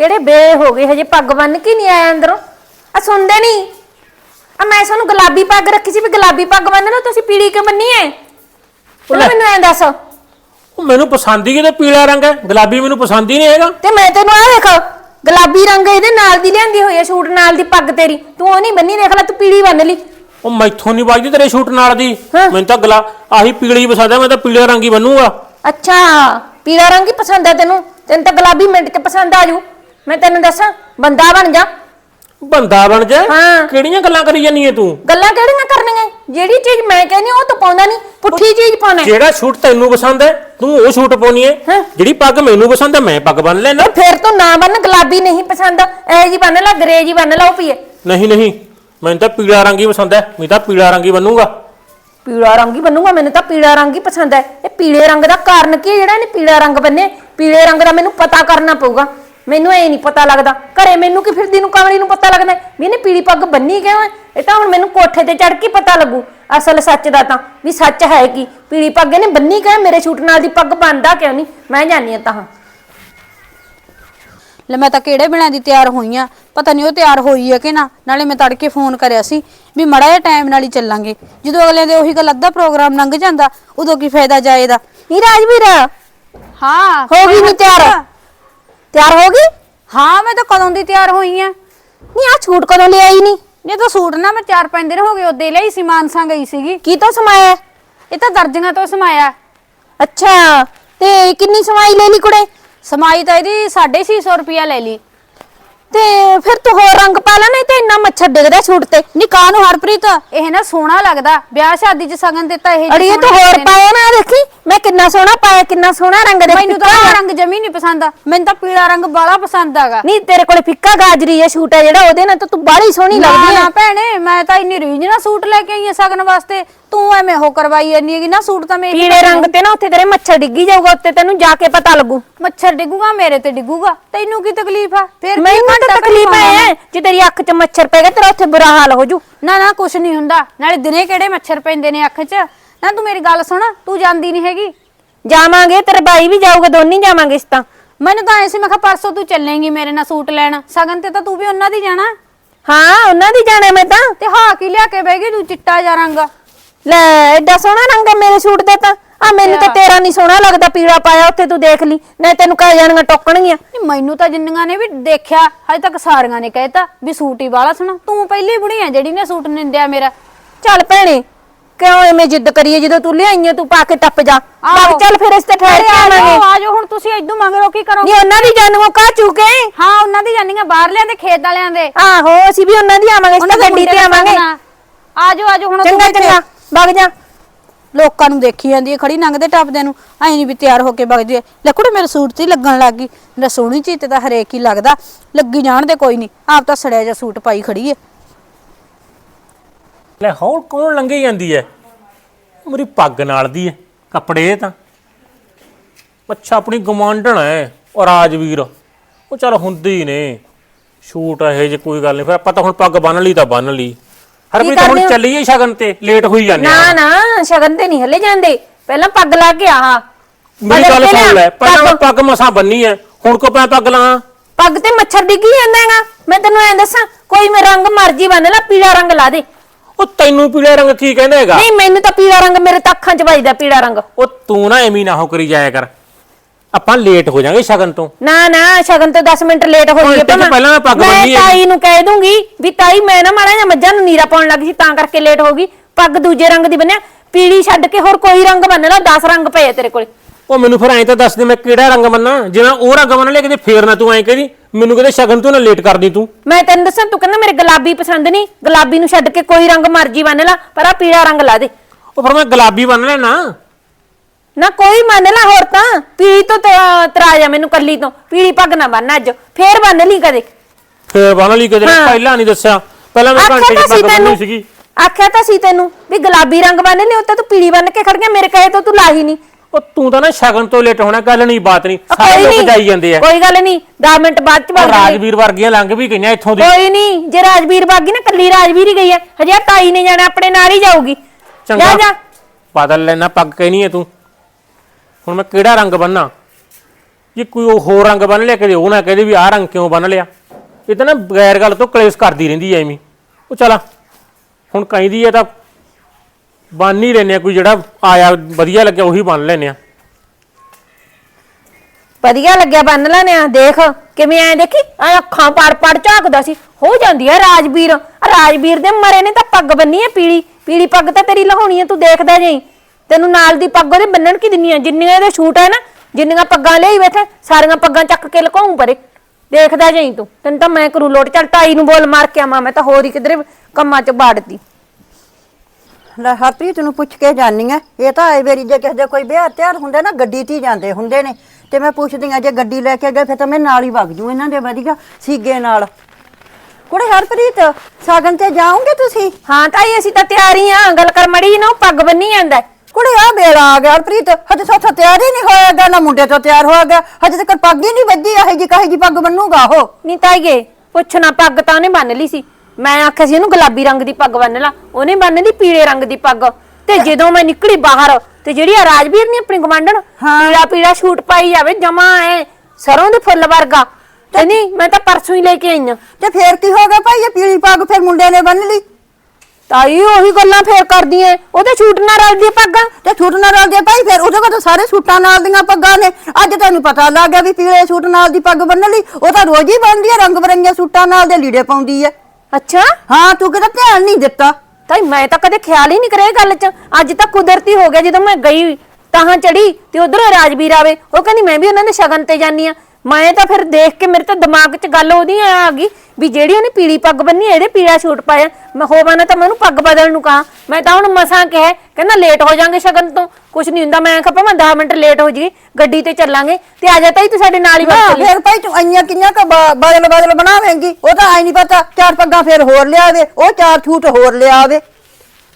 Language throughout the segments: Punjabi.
ਕਿਹੜੇ ਬੇ ਹੋ ਗਏ? ਹਜੇ ਪੱਗ ਬੰਨ ਕੇ ਨਹੀਂ ਆਇਆ ਅੰਦਰੋਂ। ਆ ਸੁਣਦੇ ਨਹੀਂ ਆ ਮੈਂ ਤੁਹਾਨੂੰ ਗੁਲਾਬੀ ਪੱਗ ਰੱਖੀ ਸੀ ਵੀ ਗੁਲਾਬੀ ਪੱਗ ਬੰਨ ਲਓ ਤੁਸੀਂ ਪੀਲੀ ਕਿਉਂ ਬੰਨੀ ਐ? ਲੈ। ਮੈਨੂੰ ਐਂ ਦੱਸ। ਉਹ ਮੈਨੂੰ ਪਸੰਦ ਹੀ ਕਿਤੇ ਪੀਲਾ ਰੰਗ ਹੈ ਗੁਲਾਬੀ ਮੈਨੂੰ ਪਸੰਦ ਹੀ ਨਹੀਂ ਹੈਗਾ। ਤੇ ਮੈਂ ਤੈਨੂੰ ਆ ਦੇਖ ਗੁਲਾਬੀ ਰੰਗ ਇਹਦੇ ਨਾਲ ਦੀ ਲਿਆਂਦੀ ਹੋਈ ਹੈ ਸੂਟ ਨਾਲ ਦੀ ਪੱਗ ਤੇਰੀ। ਤੂੰ ਉਹ ਨਹੀਂ ਬੰਨੀ ਦੇਖ ਲੈ ਤੂੰ ਪੀਲੀ ਬੰਨ ਲਈ। ਉਹ ਮੈਥੋਂ ਨਹੀਂ ਵੱਜਦੀ ਤੇਰੇ ਸ਼ੂਟ ਨਾਲ ਦੀ। ਹਾਂ। ਮੈਨੂੰ ਤਾਂ ਗਲਾ ਆਹੀ ਪੀਲੀ ਪਸੰਦ ਹੈ ਮੈਂ ਤਾਂ ਪੀਲੇ ਰੰਗ ਹੀ ਬੰਨੂਗਾ। ਅੱਛਾ ਪੀਲਾ ਰੰਗ ਹੀ ਪਸੰਦ ਹੈ ਤੈਨੂੰ। ਤੈਨੂੰ ਤਾਂ ਗੁਲਾਬੀ ਮਿੰਟ 'ਚ ਪਸੰਦ ਆ ਜੂ ਮੈਂ ਤੈਨੂੰ ਦੱਸਾਂ ਬੰਦਾ ਬਣ ਜਾ। ਬੰਦਾ ਬਣ ਜਾ? ਹਾਂ। ਕਿਹੜੀਆਂ ਗੱਲਾਂ ਕਰੀ ਜਾਨੀ ਹੈ ਤੂੰ? ਗੱਲਾਂ ਕਿਹੜੀਆਂ ਕਰਨੀਆਂ? ਜਿਹੜੀ ਚੀਜ਼ ਮੈਂ ਕਹਿੰਦੀ ਉਹ ਤੂੰ ਪਾਉਂਦਾ ਨਹੀਂ। ਪੁੱਠੀ ਚੀਜ਼ ਪਾਉਣਾ। ਜਿਹੜਾ ਸ਼ੂਟ ਤੈਨੂੰ ਪਸੰਦ ਹੈ ਤੂੰ ਉਹ ਸ਼ੂਟ ਪਾਉਣੀ ਹਾਂ। ਜਿਹੜੀ ਪੱਗ ਮੈਨੂੰ ਪਸੰਦ ਹੈ ਮੈਂ ਪੱਗ ਬੰਨ ਲੈਣਾ ਫਿਰ ਤੂੰ ਨਾ ਬੰਨ ਗੁਲਾਬੀ ਨਹੀਂ ਪਸੰਦ। ਐ ਜੀ ਬੰਨ ਲਾ ਗਰੇ ਜੀ ਬੰਨ ਲਾ ਉਹ ਪੀਏ। ਨਹੀਂ ਨਹੀਂ। ਮੈਨੂੰ ਤਾਂ ਪੀਲਾ ਰੰਗ ਹੀ ਪਸੰਦ ਹੈ ਮੈਂ ਤਾਂ ਪੀਲਾ ਰੰਗ ਹੀ ਬੰਨੂਗਾ। ਪੀਲਾ ਰੰਗ ਹੀ ਬੰਨੂਗਾ ਮੈਨੂੰ ਤਾਂ ਪੀਲਾ ਰੰਗ ਹੀ ਪਸੰਦ ਹੈ ਇਹ ਪੀਲੇ ਰੰਗ ਦਾ ਕਾਰਨ ਕੀ ਹੈ? ਜਿਹੜਾ ਇਹਨੇ ਪੀਲਾ ਰੰਗ ਬੰਨੇ ਪੀਲੇ ਰੰਗ ਦਾ ਮੈਨੂੰ ਪਤਾ ਕਰਨਾ ਪਊਗਾ। ਮੈਨੂੰ ਇਹ ਨਹੀਂ ਪਤਾ ਲੱਗਦਾ। ਘਰੇ ਮੈਨੂੰ ਕੀ ਫਿਰਦੀ ਨੂੰ ਕਮਲੀ ਨੂੰ ਪਤਾ ਲੱਗਦਾ ਹੈ? ਵੀ ਇਹਨੇ ਪੀਲੀ ਪੱਗ ਬੰਨੀ ਕਿਉਂ ਹੈ? ਇਹ ਤਾਂ ਹੁਣ ਮੈਨੂੰ ਕੋਠੇ ਤੇ ਚੜ ਕੇ ਪਤਾ ਲੱਗੂ। ਅਸਲ ਸੱਚ ਦਾ ਤਾਂ ਵੀ ਸੱਚ ਹੈ ਕੀ? ਪੀਲੀ ਪੱਗ ਇਹਨੇ ਬੰਨੀ ਕਿਉਂ ਹੈ? ਮੇਰੇ ਛੂਟ ਨਾਲ ਦੀ ਪੱਗ ਬੰਨਦਾ ਕਿਉਂ ਨਹੀਂ ਮੈਂ ਜਾਣੀ ਆ ਤਾਂ। ਲੈ ਮੈਂ ਤਾਂ ਕਿਹੜੇ ਬਿਨਾਂ ਦੀ ਤਿਆਰ ਹੋਈ ਆ? ਪਤਾ ਨਹੀਂ ਉਹ ਤਿਆਰ ਹੋਈ ਹੈ ਕਿ ਨਾ। ਨਾਲੇ ਮੈਂ ਤੜਕੇ ਫੋਨ ਕਰਿਆ ਸੀ ਵੀ ਮੜਾ ਜਿਹਾ ਟਾਈਮ ਨਾਲ ਹੀ ਚੱਲਾਂਗੇ। ਜਦੋਂ ਅਗਲੇ ਦੇ ਉਹੀ ਗੱਲ ਅੱਧਾ ਪ੍ਰੋਗਰਾਮ ਲੰਘ ਜਾਂਦਾ ਉਦੋਂ ਕੀ ਫਾਇਦਾ ਜਾਏ ਦਾ? ਨੀ ਰਾਜਵੀਰ। ਹਾਂ ਹੋ ਗਈ ਨੀ ਤਿਆਰ। ਤਿਆਰ ਹੋ ਗਈ? ਹਾਂ ਮੈਂ ਤਾਂ ਕਦੋਂ ਦੀ ਤਿਆਰ ਹੋਈ ਆ। ਨਹੀਂ ਆ ਛੂਟ ਕਦੋਂ ਲੈ ਆਈ ਨਹੀਂ ਇਹ ਤਾਂ ਸੂਟ ਨਾ ਮੈਂ 4-5 ਦਿਨ ਹੋ ਗਏ ਉਹਦੇ ਲਈ ਸੀ ਮਾਨਸਾ ਗਈ ਸੀਗੀ। ਕੀ ਤੋਂ ਸਮਾਇਆ ਇਹ ਤਾਂ ਦਰਜੀਆਂ ਤੋਂ ਸਮਾਇਆ। ਅੱਛਾ ਤੇ ਕਿੰਨੀ ਸਮਾਈ ਲੈ ਲਈ ਕੁੜੇ? ਸਮਾਈ ਤਾਂ ਇਹਦੀ 650 ਰੁਪਿਆ ਲੈ ਲਈ। ਤੇ ਫਿਰ ਤੂੰ ਹੋਰ ਰੰਗ ਪਾ ਲੈ ਨਹੀਂ ਤੇ ਇੰਨਾ ਮੱਛਰ ਡਿੱਗਦਾ ਛੂਟ ਤੇ। ਨਿਕਾਹ ਨੂੰ ਹਰਪ੍ਰੀਤ? ਇਹ ਨਾ ਸੋਹਣਾ ਲੱਗਦਾ। ਵਿਆਹ ਸ਼ਾਦੀ 'ਚ ਸਗਨ ਦਿੱਤਾ ਇਹ ਅੜੀਏ ਤੂੰ ਹੋਰ ਨੇ। ਪਾਇਆ ਨਾ ਦੇਖੀ। ਮੈਂ ਕਿੰਨਾ ਸੋਹਣਾ ਪਾਇਆ ਕਿੰਨਾ ਸੋਹਣਾ ਰੰਗ ਦੇ ਮੈਨੂੰ ਤਾਂ ਆਹ ਰੰਗ ਜਮੀ ਨਹੀਂ ਪਸੰਦ ਆ। ਮੈਨੂੰ ਤਾਂ ਪੀਲਾ ਰੰਗ ਬਾਲਾ ਪਸੰਦ ਆਗਾ। ਨਹੀਂ ਤੇਰੇ ਕੋਲੇ ਫਿੱਕਾ ਗਾਜਰੀ ਹੈ ਛੂਟ ਹੈ ਜਿਹੜਾ ਉਹਦੇ ਨਾਲ ਤਾਂ ਤੂੰ ਬਾਹਲੀ ਸੋਹਣੀ ਨਾ ਲੱਗਦੀ ਨਾ ਹੈ ਭੈਣੇ ਮੈਂ ਤਾਂ ਇੰਨੀ ਰੀਝ ਨਾਲ ਸੂਟ ਲੈ ਕੇ ਆਈ ਆ ਸਗਨ ਵਾਸਤੇ। ਤੂੰ ਐਵੇਂ ਹੋ ਕਰਵਾਈ ਜਾਨੀ ਹੈਗੀ ਨਾ ਸੂਟ ਤਾਂ ਮੇਰੇ ਪੀਲੇ ਰੰਗ ਤੇ ਨਾ ਉੱਥੇ ਤੇਰੇ ਮੱਛਰ ਡਿੱਗੀ ਜਾਊਗਾ ਉੱਤੇ ਤੈਨੂੰ ਜਾ ਕੇ ਪਤਾ ਲੱਗੂ। ਮੱਛਰ ਡਿੱਗੂਗਾ ਮੇਰੇ ਤੇ ਡਿੱਗੂਗਾ। ਤੈਨੂੰ ਕੀ ਤਕਲੀਫ ਆ? ਫਿਰ ਕੀ ਮੈਨੂੰ ਤਾਂ ਤਕਲੀਫ ਹੈ ਜੇ ਤੇਰੀ ਅੱਖ 'ਚ ਮੱਛਰ ਪੈ ਗਿਆ ਤੇਰਾ ਉੱਥੇ ਬੁਰਾ ਹਾਲ ਹੋ ਜੂ। ਨਾ ਨਾ ਕੁਛ ਨਹੀਂ ਹੁੰਦਾ। ਨਾਲੇ ਦਿਨੇ ਕਿਹੜੇ ਮੱਛਰ ਪੈਂਦੇ ਨੇ ਅੱਖ 'ਚ? ਨਾ ਤੂੰ ਮੇਰੀ ਗੱਲ ਸੁਣ ਤੂੰ ਜਾਂਦੀ ਨਹੀਂ ਹੈਗੀ। ਜਾਵਾਂਗੇ ਤੇਰੇ ਬਾਈ ਵੀ ਜਾਊਗਾ ਦੋਨੀ ਜਾਵਾਂਗੇ ਇਸ ਤਾਂ ਮੈਨੂੰ ਤਾਂ ਐ ਸੀ ਮੈਂ ਕਿਹਾ ਪਰਸੋਂ ਤੂੰ ਚੱਲੇਂਗੀ ਮੇਰੇ ਨਾਲ ਸੂਟ ਲੈਣ। ਸਗਨ ਤੇ ਤਾਂ ਤੂੰ ਵੀ ਉਹਨਾਂ ਦੀ ਜਾਣਾ। ਹਾਂ ਉਹਨਾਂ ਦੀ ਜਾਣਾ ਮੈਂ ਤਾਂ। ਤੇ ਹਾਂ ਕੀ ਲਿਆ ਕੇ ਬਹਿ ਗਈ ਤੂੰ ਚਿੱਟਾ ਜਿਹਾ ਰੰਗ। ਲੈ ਐਡਾ ਸੋਹਣਾ ਰੰਗ ਹੈ ਮੇਰੇ ਸੂਟ ਦਾ ਤਾਂ। ਆ ਮੈਨੂੰ ਤਾਂ ਤੇਰਾ ਨਹੀਂ ਸੋਹਣਾ ਲੱਗਦਾ ਪੀਲਾ ਪਾਇਆ ਉੱਥੇ ਤੂੰ ਦੇਖ ਲਈ। ਨਹੀਂ ਤੈਨੂੰ ਕਹਿ ਜਾਣੀਆਂ ਟੋਕਣਗੀਆਂ। ਨਹੀਂ ਮੈਨੂੰ ਤਾਂ ਜਿੰਨੀਆਂ ਨੇ ਵੀ ਦੇਖਿਆ ਹਜੇ ਤੱਕ ਸਾਰੀਆਂ ਨੇ ਕਹਿਤਾ ਵੀ ਸੂਟ ਹੀ ਵਾਲਾ ਸੋਹਣਾ। ਤੂੰ ਪਹਿਲੀ ਬੁੜੀ ਆ ਜਿਹੜੀ ਨੇ ਸੂਟ ਨਿੰਦਿਆ ਮੇਰਾ। ਚੱਲ ਭੈਣੇ ਕਿਉਂ ਐਵੇਂ ਜਿੱਦ ਕਰੀਏ? ਜਦੋਂ ਤੂੰ ਲਿਆਈਆਂ ਤੂੰ ਪਾ ਕੇ ਟੱਪ ਜਾ। ਆਹੋ। ਬਸ ਚੱਲ ਫਿਰ ਇਸ ਤੇ ਠਹਿਰ ਕੇ ਆਵਾਂਗੇ। ਆ ਜਾਓ ਹੁਣ ਤੁਸੀਂ ਇਦੋਂ ਮੰਗਰੋ ਕੀ ਕਰੋ ਨਹੀਂ ਉਹਨਾਂ ਦੀ ਜਾਨੋਂ ਕਾ ਚੁਕੇ ਹਾਂ ਉਹਨਾਂ ਦੀ ਜਾਨੀਆਂ ਬਾਹਰ ਲਿਆਂਦੇ ਖੇਤ ਵਾਲਿਆਂ ਦੇ। ਆਹੋ ਅਸੀਂ ਵੀ ਉਹਨਾਂ ਦੀ ਆਵਾਂਗੇ ਇਸ ਤਾਂ ਦੇ ਗੱਡੀ ਤੇ ਦਾ ਆਵਾਂਗੇ। ਆ। ਆ ਜਾਓ ਆ ਜਾਓ ਹੁਣ ਚੰਗਾ ਤੂੰ ਚੰਗਾ। ਵਗ ਜਾ। ਲੋਕਾਂ ਨੂੰ ਦੇਖੀ ਜਾਂਦੀ ਹੈ, ਖੜੀ ਲੰਘਦੇ ਟੱਪਦੇ ਨੂੰ। ਐ ਨਹੀਂ ਵੀ ਤਿਆਰ ਹੋ ਕੇ ਵਗਦੀ ਹੈ ਲੈ ਕੁੜੇ, ਮੇਰੇ ਸੂਟ ਤੇ ਹੀ ਲੱਗਣ ਲੱਗ ਗਈ। ਮੇਰਾ ਸੋਹਣੀ ਚੀਜ਼ ਤੇ ਤਾਂ ਹਰੇਕ ਹੀ ਲੱਗਦਾ। ਲੱਗੀ ਜਾਣ ਦੇ ਕੋਈ ਨਹੀਂ ਆਪ ਤਾਂ ਸੜਿਆ ਜਿਹਾ ਸੂਟ ਪਾਈ ਖੜੀ ਹੈ ਲੈ ਹੋਰ ਕੌਣ ਲੰਘੇ ਜਾਂਦੀ ਹੈ? ਮੇਰੀ ਪੱਗ ਨਾਲ ਦੀ ਹੈ। ਕੱਪੜੇ ਇਹ ਤਾਂ। ਅੱਛਾ, ਆਪਣੀ ਗਮਾਂਡਣ ਹੈ। ਉਹ ਰਾਜਵੀਰ। ਉਹ ਚੱਲ ਹੁੰਦੀ ਨੇ। ਛੂਟ ਇਹ ਜੇ ਕੋਈ ਗੱਲ ਨਹੀਂ ਫਿਰ ਆਪਾਂ ਤਾਂ ਹੁਣ ਪੱਗ ਬੰਨ ਲਈ ਤਾਂ ਬੰਨ ਲਈ। ਹਰਪ੍ਰੀਤ ਕਰਦੇ ਹੁਣ ਹੋ? ਚੱਲੀਏ ਸ਼ਗਨ ਤੇ ਲੇਟ ਹੋਈ ਜਾਂਦੇ ਨਾ ਆ। ਨਾ ਸ਼ਗਨ ਤੇ ਨਹੀਂ ਹਲੇ ਜਾਂਦੇ। ਪਹਿਲਾਂ ਪੱਗ ਲਾ ਕੇ ਆਹ ਮੇਰੀ ਬਦਲ ਗੱਲ ਕੇ ਸੁਣ ਲਿਆ, ਲੈ ਪਹਿਲਾਂ ਮੈਂ ਪੱਗ। ਮਸਾਂ ਬੰਨੀ ਹੈ ਹੁਣ ਕੋ ਮੈਂ ਪੱਗ ਲਾਂ ਪੱਗ ਤੇ ਮੱਛਰ ਡਿੱਗੀ ਜਾਂਦਾ ਹੈਗਾ? ਮੈਂ ਤੈਨੂੰ ਐਂ ਦੱਸਾਂ ਕੋਈ ਮੈਂ ਰੰਗ ਮਰਜ਼ੀ ਬੰਨ ਲੈ ਪੀਲਾ ਰੰਗ ਲਾ ਦੇ। ਉਹ ਤੈਨੂੰ ਪੀਲੇ ਰੰਗ ਕੀ ਕਹਿੰਦਾ ਹੈਗਾ? ਨਹੀਂ ਮੈਨੂੰ ਤਾਂ ਪੀਲਾ ਰੰਗ ਮੇਰੇ ਤਾਂ ਅੱਖਾਂ 'ਚ ਵੱਜਦਾ ਪੀਲਾ ਰੰਗ। ਉਹ ਤੂੰ ਨਾ ਐਵੇਂ ਨਾ ਹੋ ਕਰੀ ਜਾਇਆ ਕਰ। ਆਪਾਂ ਲੇਟ ਹੋ ਜਾਾਂਗੇ ਸ਼ਗਨ ਤੋਂ। ਨਾ ਨਾ ਸ਼ਗਨ ਤੋਂ 10 ਮਿੰਟ ਲੇਟ ਹੋ ਗਈ ਘੰਟੇ ਤੋਂ ਪਹਿਲਾਂ ਮੈਂ ਪੱਗ ਬੰਨ੍ਹੀ ਹੈ। ਤਾਈ ਨੂੰ ਕਹਿ ਦੂੰਗੀ ਵੀ ਤਾਈ ਮੈਂ ਨਾ ਮਾੜਾ ਜਿਹਾ ਮੱਝਾਂ ਨੂੰ ਨੀਰਾ ਪਾਉਣ ਲੱਗੀ ਸੀ ਤਾਂ ਕਰਕੇ ਲੇਟ ਹੋ ਗਈ। ਪੱਗ ਦੂਜੇ ਰੰਗ ਦੀ ਬੰਨਿਆ ਪੀਲੀ ਛੱਡ ਕੇ ਹੋਰ ਕੋਈ ਰੰਗ ਬੰਨ ਲੈ 10 ਰੰਗ ਪਏ ਆ ਤੇਰੇ ਕੋਲ। ਉਹ ਮੈਨੂੰ ਫਿਰ ਐਂ ਤਾਂ ਦੱਸ ਦੇ ਮੈਂ ਕਿਹੜਾ ਰੰਗ ਬੰਨਾਂ ਜਿਵੇਂ ਉਹ ਰੰਗ ਬੰਨ ਲਿਆ ਕਿਤੇ ਫੇਰ ਨਾ ਤੂੰ ਐਂ ਕਹਦੀ ਮੈਨੂੰ ਕਿਤੇ ਸ਼ਗਨ ਤੋਂ ਨਾ ਲੇਟ ਕਰਦੀ ਤੂੰ। ਮੈਂ ਤੈਨੂੰ ਦੱਸਾਂ ਤੂੰ ਕਹਿੰਦਾ ਮੇਰੇ ਗੁਲਾਬੀ ਪਸੰਦ ਨਹੀਂ ਗੁਲਾਬੀ ਨੂੰ ਛੱਡ ਕੇ ਕੋਈ ਰੰਗ ਮਰਜ਼ੀ ਬੰਨ ਲੈ ਪਰ ਆ ਪੀਲਾ ਰੰਗ ਲਾ ਦੇ। ਉਹ ਫਿਰ ਮੈਂ ਗੁਲਾਬੀ ਬੰਨ ਲੈਣਾ। ਨਾ ਕੋਈ ਮੰਨ ਲੈ ਹੋਰ ਤਾਂ। ਪੀਲੀ ਤੋਂ ਤ- ਤਰਾਜ ਆ ਮੈਨੂੰ ਕੱਲੀ ਤੋਂ। ਪੀਲੀ ਪੱਗ ਨਾ ਬੰਨ ਅੱਜ। ਫੇਰ ਬੰਨ ਲਈ ਕਦੇ। ਫੇਰ ਬੰਨ ਲਈ ਕਿਤੇ ਹਾਂ। ਪਹਿਲਾਂ ਨਹੀਂ ਦੱਸਿਆ। ਪਹਿਲਾਂ ਮੈਂ ਘੰਟੇ ਚ ਤਾਂ ਸੀ ਪੱਗ ਬੰਨੀ ਤੈਨੂੰ। ਸੀਗੀ। ਆਖਿਆ ਤਾਂ ਸੀ ਤੈਨੂੰ ਵੀ ਗੁਲਾਬੀ ਰੰਗ ਬੰਨ ਲਈ ਉੱਤੇ ਤੂੰ ਪੀਲੀ ਬੰਨ ਕੇ ਖੜ ਗਿਆ। ਮੇਰੇ ਕਹੇ ਤੋਂ ਤੂੰ ਲਾਹੀ ਨਹੀਂ। ਉਹ ਤੂੰ ਤਾਂ ਨਾ ਸ਼ਗਨ ਤੋਂ ਲੇਟ ਹੋਣਾ ਗੱਲ ਨਹੀਂ ਬਾਤ ਨਹੀਂ। ਉਹ ਸਾਰੇ ਲੋਕ ਜਾਈ ਜਾਂਦੇ ਆ। ਕੋਈ ਗੱਲ ਨਹੀਂ। 10 ਮਿੰਟ ਬਾਅਦ ਚ ਉਹ ਵਗ। ਰਾਜਵੀਰ ਵਰਗੀਆਂ ਲੰਘ ਵੀ ਗਈਆਂ ਇੱਥੋਂ ਦੀ। ਕੋਈ ਨਹੀਂ। ਜੇ ਰਾਜਵੀਰ ਬਾਗੀ ਨਾ ਕੱਲੀ ਰਾਜਵੀਰ ਹੀ ਗਈ ਹੈ ਹਜੇ ਆਹ ਤਾਈ ਨੇ ਜਾਣਾ ਆਪਣੇ ਨਾਲ ਹੀ ਜਾਊਗੀ। ਜਾ ਜਾ। ਬਦਲ ਲੈਣਾ ਪੱਗ ਕਹਿਨੀ ਹੈ ਤੂੰ। ਹੁਣ ਮੈਂ ਕਿਹੜਾ ਰੰਗ ਬੰਨਾਂ? ਜੇ ਕੋਈ ਉਹ ਹੋਰ ਰੰਗ ਬੰਨ ਲਿਆ, ਕਦੇ ਉਹ ਨਾ ਕਹਦੇ ਵੀ ਆਹ ਰੰਗ ਕਿਉਂ ਬੰਨ ਲਿਆ? ਇਹ ਤਾਂ ਨਾ ਬਗੈਰ ਗੱਲ ਤੋਂ ਕਲੇਸ਼ ਕਰਦੀ ਰਹਿੰਦੀ ਐ ਐਵੇਂ। ਉਹ ਚਲਾ ਹੁਣ ਕਹਿੰਦੀ ਐ ਤਾਂ ਬੰਨ ਹੀ ਲੈਨੇ ਆ, ਕੋਈ ਜਿਹੜਾ ਆਇਆ ਵਧੀਆ ਲੱਗਿਆ ਉਹੀ ਬੰਨ ਲੈਨੇ ਆ। ਵਧੀਆ ਲੱਗਿਆ, ਬੰਨ ਲੈਨੇ ਆ। ਦੇਖ, ਕਿਵੇਂ ਐ ਦੇਖੀ? ਆ ਅੱਖਾਂ ਪੜ ਪੜ ਝਾਕਦਾ ਸੀ। ਹੋ ਜਾਂਦੀ ਐ ਰਾਜਵੀਰ। ਆਹ ਰਾਜਵੀਰ ਦੇ ਮਰੇ ਨੇ ਤਾਂ ਪੱਗ ਬੰਨੀ ਐ ਪੀਲੀ। ਪੀਲੀ ਪੱਗ ਤਾਂ ਤੇਰੀ ਲਹਾਉਣੀ ਐ ਤੂੰ ਦੇਖਦਾ ਜਾਈ। ਤੈਨੂੰ ਨਾਲ ਦੀ ਪੱਗ ਉਹਦੇ ਬੰਨਣ ਕੀ ਦਿੰਨੀ ਐ ਜਿੰਨੀਆਂ ਇਹਦੇ ਛੂਟ ਐ ਨਾ ਜਿੰਨੀਆਂ ਪੱਗਾਂ ਲਈ ਬੈਠਾ ਸਾਰੀਆਂ ਪੱਗਾਂ ਚੱਕ ਕੇ ਲਕਾਉਂ ਪਰੇ। ਦੇਖਦਾ ਜਾਈ ਤੂੰ। ਤੈਨੂੰ ਤਾਂ ਮੈਂ ਕਰੂ ਲੋਟ। ਚੱਲ ਟਾਈ ਨੂੰ ਬੋਲ ਮਾਰ ਕੇ ਆਵਾਂ ਮੈਂ ਤਾਂ ਹੋਰ ਹੀ ਕਿਧਰੇ ਕੰਮਾਂ 'ਚ ਬਾੜਦੀ। ਲੈ ਹਰਪ੍ਰੀਤ ਨੂੰ ਪੁੱਛ ਕੇ ਜਾਨੀ ਆ ਇਹ ਤਾਂ ਆਏ ਵੇਰੀ ਜੇ ਕਿਸੇ ਦੇ ਕੋਈ ਵਿਆਹ ਤਿਆਰ ਹੁੰਦਾ ਨਾ ਗੱਡੀ 'ਤੇ ਹੀ ਜਾਂਦੇ ਹੁੰਦੇ ਨੇ। ਤੇ ਮੈਂ ਪੁੱਛਦੀ ਆ ਜੇ ਗੱਡੀ ਲੈ ਕੇ ਗਏ ਫਿਰ ਤਾਂ ਮੈਂ ਨਾਲ ਹੀ ਵਗ ਜੂ ਇਹਨਾਂ ਦੇ ਵਧੀਆ ਸੀਗੇ ਨਾਲ। ਕੁੜੇ ਹਰਪ੍ਰੀਤ ਸਾਗਨ ਤੇ ਜਾਓਗੇ ਤੁਸੀਂ? ਹਾਂ ਤਾਈ ਅਸੀਂ ਤਾਂ ਤਿਆਰ ਹੀ ਆ। ਗੱਲ ਕਰ ਮੜੀ ਨਾ ਉਹ ਪੱਗ ਬੰਨੀ ਜਾਂਦਾ। ਹੈ। ਕੁੜੇ ਆ ਵੇਲਾ ਆ ਗਿਆ ਹਰਪ੍ਰੀਤ ਹਜੇ ਸਾਥੋਂ ਤਿਆਰ ਹੀ ਨਹੀਂ ਹੋਇਆਗਾ ਨਾ ਮੁੰਡੇ ਤੋਂ ਤਿਆਰ ਹੋਇਆ ਗਿਆ। ਹਜੇ ਤੱਕ ਪੱਗ ਹੀ ਨਹੀਂ ਵੱਜੀ ਇਹ ਜੀ ਕਹੇ ਜੀ ਪੱਗ ਬੰਨੂਗਾ ਉਹ? ਨਹੀਂ ਤਾਈਏ ਪੁੱਛਣਾ ਪੱਗ ਤਾਂ ਉਹਨੇ ਬੰਨ ਲਈ ਸੀ। ਮੈਂ ਆਖਿਆ ਸੀ ਇਹਨੂੰ ਗੁਲਾਬੀ ਰੰਗ ਦੀ ਪੱਗ ਬੰਨ ਲਾ। ਉਹਨੇ ਬੰਨ ਲਈ ਪੀਲੇ ਰੰਗ ਦੀ ਪੱਗ। ਤੇ ਜਦੋਂ ਮੈਂ ਨਿਕਲੀ ਬਾਹਰ ਤੇ ਜਿਹੜੀ ਆ ਰਾਜਵੀਰ ਨੇ ਆਪਣੀ ਗਵਾਂਢਣ ਪੀਲਾ ਪੀਲਾ ਸ਼ੂਟ ਪਾਈ ਜਾਵੇ ਜਮਾ ਐ ਸਰੋਂ ਦੇ ਫੁੱਲ ਵਰਗਾ। ਤੇ ਨਹੀਂ ਮੈਂ ਤਾਂ ਪਰਸੋਂ ਹੀ ਲੈ ਕੇ ਆਈ ਆਂ। ਤੇ ਫੇਰ ਕੀ ਹੋ ਗਿਆ ਭਾਈ ਇਹ ਪੀਲੀ ਪੱਗ ਫਿਰ ਮੁੰਡੇ ਨੇ ਬੰਨ ਲਈ? ਤਾਈ ਉਹੀ ਗੱਲਾਂ ਫੇਰ ਕਰਦੀ ਐ ਉਹਦੇ ਸ਼ੂਟ ਨਾਲ ਰਲਦੀ ਪੱਗ ਤੇ ਛੂਟ ਨਾਲ ਰਲਦੇ ਭਾਈ ਫਿਰ ਉਹਦੇ ਕੋਲ ਤਾਂ ਸਾਰੇ ਸੂਟਾਂ ਨਾਲ ਦੀਆਂ ਪੱਗਾਂ ਨੇ। ਅੱਜ ਤੈਨੂੰ ਪਤਾ ਲੱਗ ਗਿਆ ਵੀ ਪੀਲੇ ਸੂਟ ਨਾਲ ਦੀ ਪੱਗ ਬੰਨ ਲਈ ਉਹ ਤਾਂ ਰੋਜ਼ ਹੀ ਬੰਨਦੀ ਹੈ ਰੰਗ ਬਰੰਗੇ ਸੂਟਾਂ ਨਾਲ ਦੇ ਲੀੜੇ ਪਾਉਂਦੀ ਹੈ ਅੱਛਾ? ਹਾਂ ਤੂੰ ਕਿਤੇ ਧਿਆਨ ਨਹੀਂ ਦਿੱਤਾ। ਤਾਈ ਮੈਂ ਤਾਂ ਕਦੇ ਖਿਆਲ ਹੀ ਨਹੀਂ ਕਰਿਆ ਇਹ ਗੱਲ 'ਚ। ਅੱਜ ਤਾਂ ਕੁਦਰਤੀ ਹੋ ਗਿਆ ਜਦੋਂ ਮੈਂ ਗਈ ਤਾਹਾਂ ਚੜੀ ਤੇ ਉਧਰ ਰਾਜਵੀਰ ਆਵੇ। ਉਹ ਕਹਿੰਦੀ ਮੈਂ ਵੀ ਉਹਨਾਂ ਦੇ ਸ਼ਗਨ ਤੇ ਜਾਨੀ ਆ। ਮੈਂ ਤਾਂ ਫਿਰ ਦੇਖ ਕੇ ਮੇਰੇ ਤਾਂ ਦਿਮਾਗ 'ਚ ਗੱਲ ਉਹਦੀ ਆ ਗਈ ਵੀ ਜਿਹੜੀ ਉਹਨੇ ਪੀਲੀ ਪੱਗ ਬੰਨੀ ਇਹਦੇ ਪੀਲਾ ਸੂਟ ਪਾਇਆ। ਮੈਂ ਹੋਵਾਂ ਨਾ ਤਾਂ ਮੈਂ ਉਹਨੂੰ ਪੱਗ ਬਦਲਣ ਨੂੰ ਕਹਾ। ਮੈਂ ਤਾਂ ਹੁਣ ਮਸਾਂ ਕਿਹਾ ਕਹਿੰਦਾ ਲੇਟ ਹੋ ਜਾਾਂਗੇ ਸ਼ਗਨ ਤੋਂ। ਕੁਝ ਨਹੀਂ ਹੁੰਦਾ ਮੈਂ ਕਿਹਾ ਭਾਵੇਂ 10 ਮਿੰਟ ਲੇਟ ਹੋ ਜੀ ਗੱਡੀ ਤੇ ਚੱਲਾਂਗੇ। ਤੇ ਆ ਜਾ ਤਾਈ ਤੂੰ ਸਾਡੇ ਨਾਲ ਹੀ ਵਰਤ ਲਈ। ਫਿਰ ਭਾਈ ਤੂੰ ਆਈਆਂ ਕਿੰਨੀਆਂ ਕ ਬਦਲ ਬਦਲ ਬਣਾਵੇਂਗੀ? ਉਹ ਤਾਂ ਆਈ ਨਹੀਂ ਪਤਾ ਚਾਰ ਪੱਗਾਂ ਫਿਰ ਹੋਰ ਲਿਆਵੇ ਉਹ ਚਾਰ ਛੂਟ ਹੋਰ ਲਿਆਵੇ।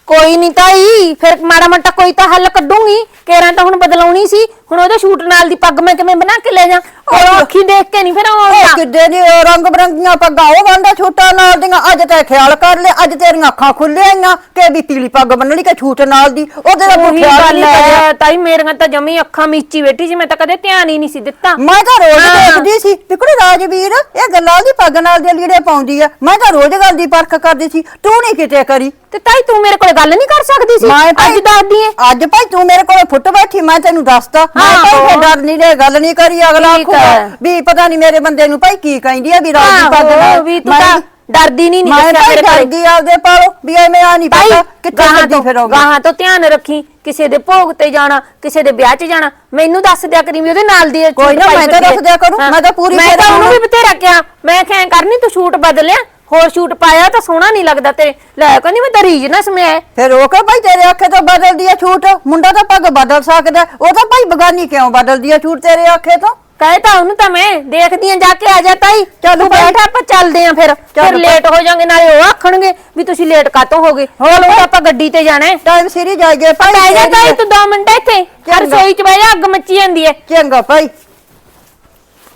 ਕੋਈ ਨਹੀਂ ਤਾਈ ਫਿਰ ਮਾੜਾ ਮੋਟਾ ਕੋਈ ਤਾਂ ਹੱਲ ਕੱਢੂੰਗੀ। ਕੇਰਾਂ ਤਾਂ ਹੁਣ ਬਦਲਾਉਣੀ ਸੀ। ਹੁਣ ਉਹਦੇ ਸ਼ੂਟ ਨਾਲ ਦੀ ਪੱਗ ਮੈਂ ਕਿਵੇਂ ਬਣਾ ਕੇ ਲੈ ਜਾ? ਉਹ ਅੱਖੀ ਦੇਖ ਕੇ ਨਹੀਂ ਫਿਰ ਉਹ ਆਉਂਦਾ ਕਿੱਡੇ ਦੀ ਰੰਗ ਬਰੰਗੀਆਂ ਪੱਗਾਂ ਉਹ ਬੰਦਾ ਛੂਟਾਂ ਨਾਲ ਦੀਆਂ ਅੱਜ ਤੇ ਖਿਆਲ ਕਰ ਲੈ ਅੱਜ ਤੇਰੀਆਂ ਅੱਖਾਂ ਖੁੱਲੀਆਂ ਕਿ ਵੀ ਪੀਲੀ ਪੱਗ ਬੰਨਣੀ ਕਿ ਛੂਟ ਨਾਲ ਦੀ ਉਹਦੇ ਦਾ ਉਹੀ ਗੱਲ ਹੈ ਤਾਈ ਮੇਰੀਆਂ ਤਾਂ ਜਮੀ ਅੱਖਾਂ ਮੀਚੀ ਬੈਠੀ ਸੀ ਮੈਂ ਤਾਂ ਕਦੇ ਧਿਆਨ ਹੀ ਨਹੀਂ ਸੀ ਦਿੱਤਾ। ਮੈਂ ਤਾਂ ਰੋਜ਼ ਹਾਂ। ਦੇਖਦੀ ਸੀ ਪਿਕੜੇ ਰਾਜਵੀਰ ਇਹ ਗੱਲਾਂ ਦੀ ਪੱਗ ਨਾਲ ਦੇ ਲੀੜੇ ਪਾਉਂਦੀ ਆ। ਮੈਂ ਤਾਂ ਰੋਜ਼ ਗੱਲ ਦੀ ਪਰਖ ਕਰਦੀ ਸੀ ਤੂੰ ਨਹੀਂ ਕਿਤੇ ਕਰੀ। ਤੇ ਤਾਈ ਤੂੰ ਮੇਰੇ ਕੋਲ ਗੱਲ ਨਹੀਂ ਕਰ ਸਕਦੀ ਸੀ? ਅੱਜ ਦੱਸਦੀ ਐ ਅੱਜ ਭਾਈ ਤੂੰ ਮੇਰੇ ਕੋਲ ਫੁੱਟ ਬੈਠੀ ਮੈਂ ਤੈਨੂੰ ਦੱਸਤਾ। ਮੈਂ ਹਾਂ, ਭਾਈ ਫਿਰ। ਡਰ ਨਹੀਂ ਦੇ ਗੱਲ ਨਹੀਂ ਕਰੀ ਅਗਲਾ ਠੀਕ ਹੈ। ਵੀ ਪਤਾ ਨਹੀਂ ਮੇਰੇ ਬੰਦੇ ਨੂੰ ਭਾਈ ਕੀ ਕਹਿੰਦੀ ਆ ਵੀ ਰਾਜ ਦੀ ਪੱਗ ਆਹੋ, ਨਾਲ ਵੀ ਤੂੰ ਤਾਂ ਡਰਦੀ ਨਹੀਂ ਮੈਂ ਦੱਸਿਆ ਭਾਈ ਮੇਰੇ ਡਰ ਕੋਲ ਗਈ ਆਪਦੇ ਪਾਲੋ ਵੀ ਐਵੇਂ ਆ ਨਹੀਂ ਭਾਈ ਪਤਾ ਕਿੱਥੇ ਗਾਹਾਂ ਤੋਂ ਫਿਰੋਗੇ। ਗਾਹਾਂ ਤੋਂ ਧਿਆਨ ਰੱਖੀ ਕਿਸੇ ਦੇ ਭੋਗ ਤੇ ਜਾਣਾ ਕਿਸੇ ਦੇ ਵਿਆਹ 'ਚ ਜਾਣਾ ਮੈਨੂੰ ਦੱਸ ਦਿਆ ਕਰੀ ਵੀ ਉਹਦੇ ਨਾਲ ਦੀ ਇਹ ਕੋਈ ਛੂਟ ਨਾ, ਪਾਈ ਮੈਂ ਤਾਂ। ਦੱਸ ਦਿਆ ਕਰੂੰ, ਹਾਂ। ਮੈਂ ਤਾਂ ਪੂਰੀ ਮੈਂ ਤਾਂ ਉਹਨੂੰ ਵੀ ਬਥੇਰਾ ਕਿਹਾ ਮੈਂ ਕਿਹਾ ਕਰਨੀ ਤੂੰ ਸ਼ੂਟ ਬਦਲਿਆ ਹੋਰ ਸ਼ੂਟ ਪਾਇਆ ਤਾਂ ਸੋਹਣਾ ਨਹੀਂ ਲੱਗਦਾ ਤੇ ਲੈ ਕਹਿੰਦੀ ਮੈਂ ਤਾਂ ਰੀਜ ਨਾ ਸਮਿਆ ਫਿਰ ਉਹ ਕਹ ਭਾਈ ਤੇਰੇ ਆਖੇ ਤੋਂ ਬਦਲਦੀ ਆ ਛੂਟ ਮੁੰਡਾ ਤਾਂ ਪੱਗ ਬਦਲ ਸਕਦਾ ਉਹ ਤਾਂ ਭਾਈ ਬਗਾਨੀ ਕਿਉਂ ਬਦਲਦੀ ਆ ਛੂਟ ਤੇਰੇ ਆਖੇ ਤੋਂ? ਕਹੇ ਤਾਂ ਉਹਨੂੰ ਤਾਂ ਮੈਂ ਦੇਖਦੀ ਆ ਜਾ ਕੇ ਆ ਜਾ ਤਾਈ। ਚੱਲ ਤੂੰ। ਬੈਠ ਆਪਾਂ ਚੱਲਦੇ ਆ ਫਿਰ। ਫਿਰ। ਲੇਟ ਹੋ ਜਾਾਂਗੇ ਨਾਲੇ ਉਹ ਆਖਣਗੇ ਵੀ ਤੁਸੀਂ ਲੇਟ ਕਾਤੋਂ ਹੋ ਗਏ। ਹੋਰ ਭਾਈ। ਆਪਾਂ ਗੱਡੀ ਤੇ ਜਾਣਾ ਹੈ। ਟਾਈਮ ਸਿਰ ਹੀ ਜਾਈਏ। ਭਾਈ ਬਹਿ ਜਾ ਤਾਈ ਤੂੰ 2 ਮਿੰਟ ਇੱਥੇ। ਰਸੋਈ 'ਚ ਬਹਿ ਜਾ ਅੱਗ ਮੱਚੀ ਜਾਂਦੀ ਹੈ। ਚੰਗਾ ਭਾਈ।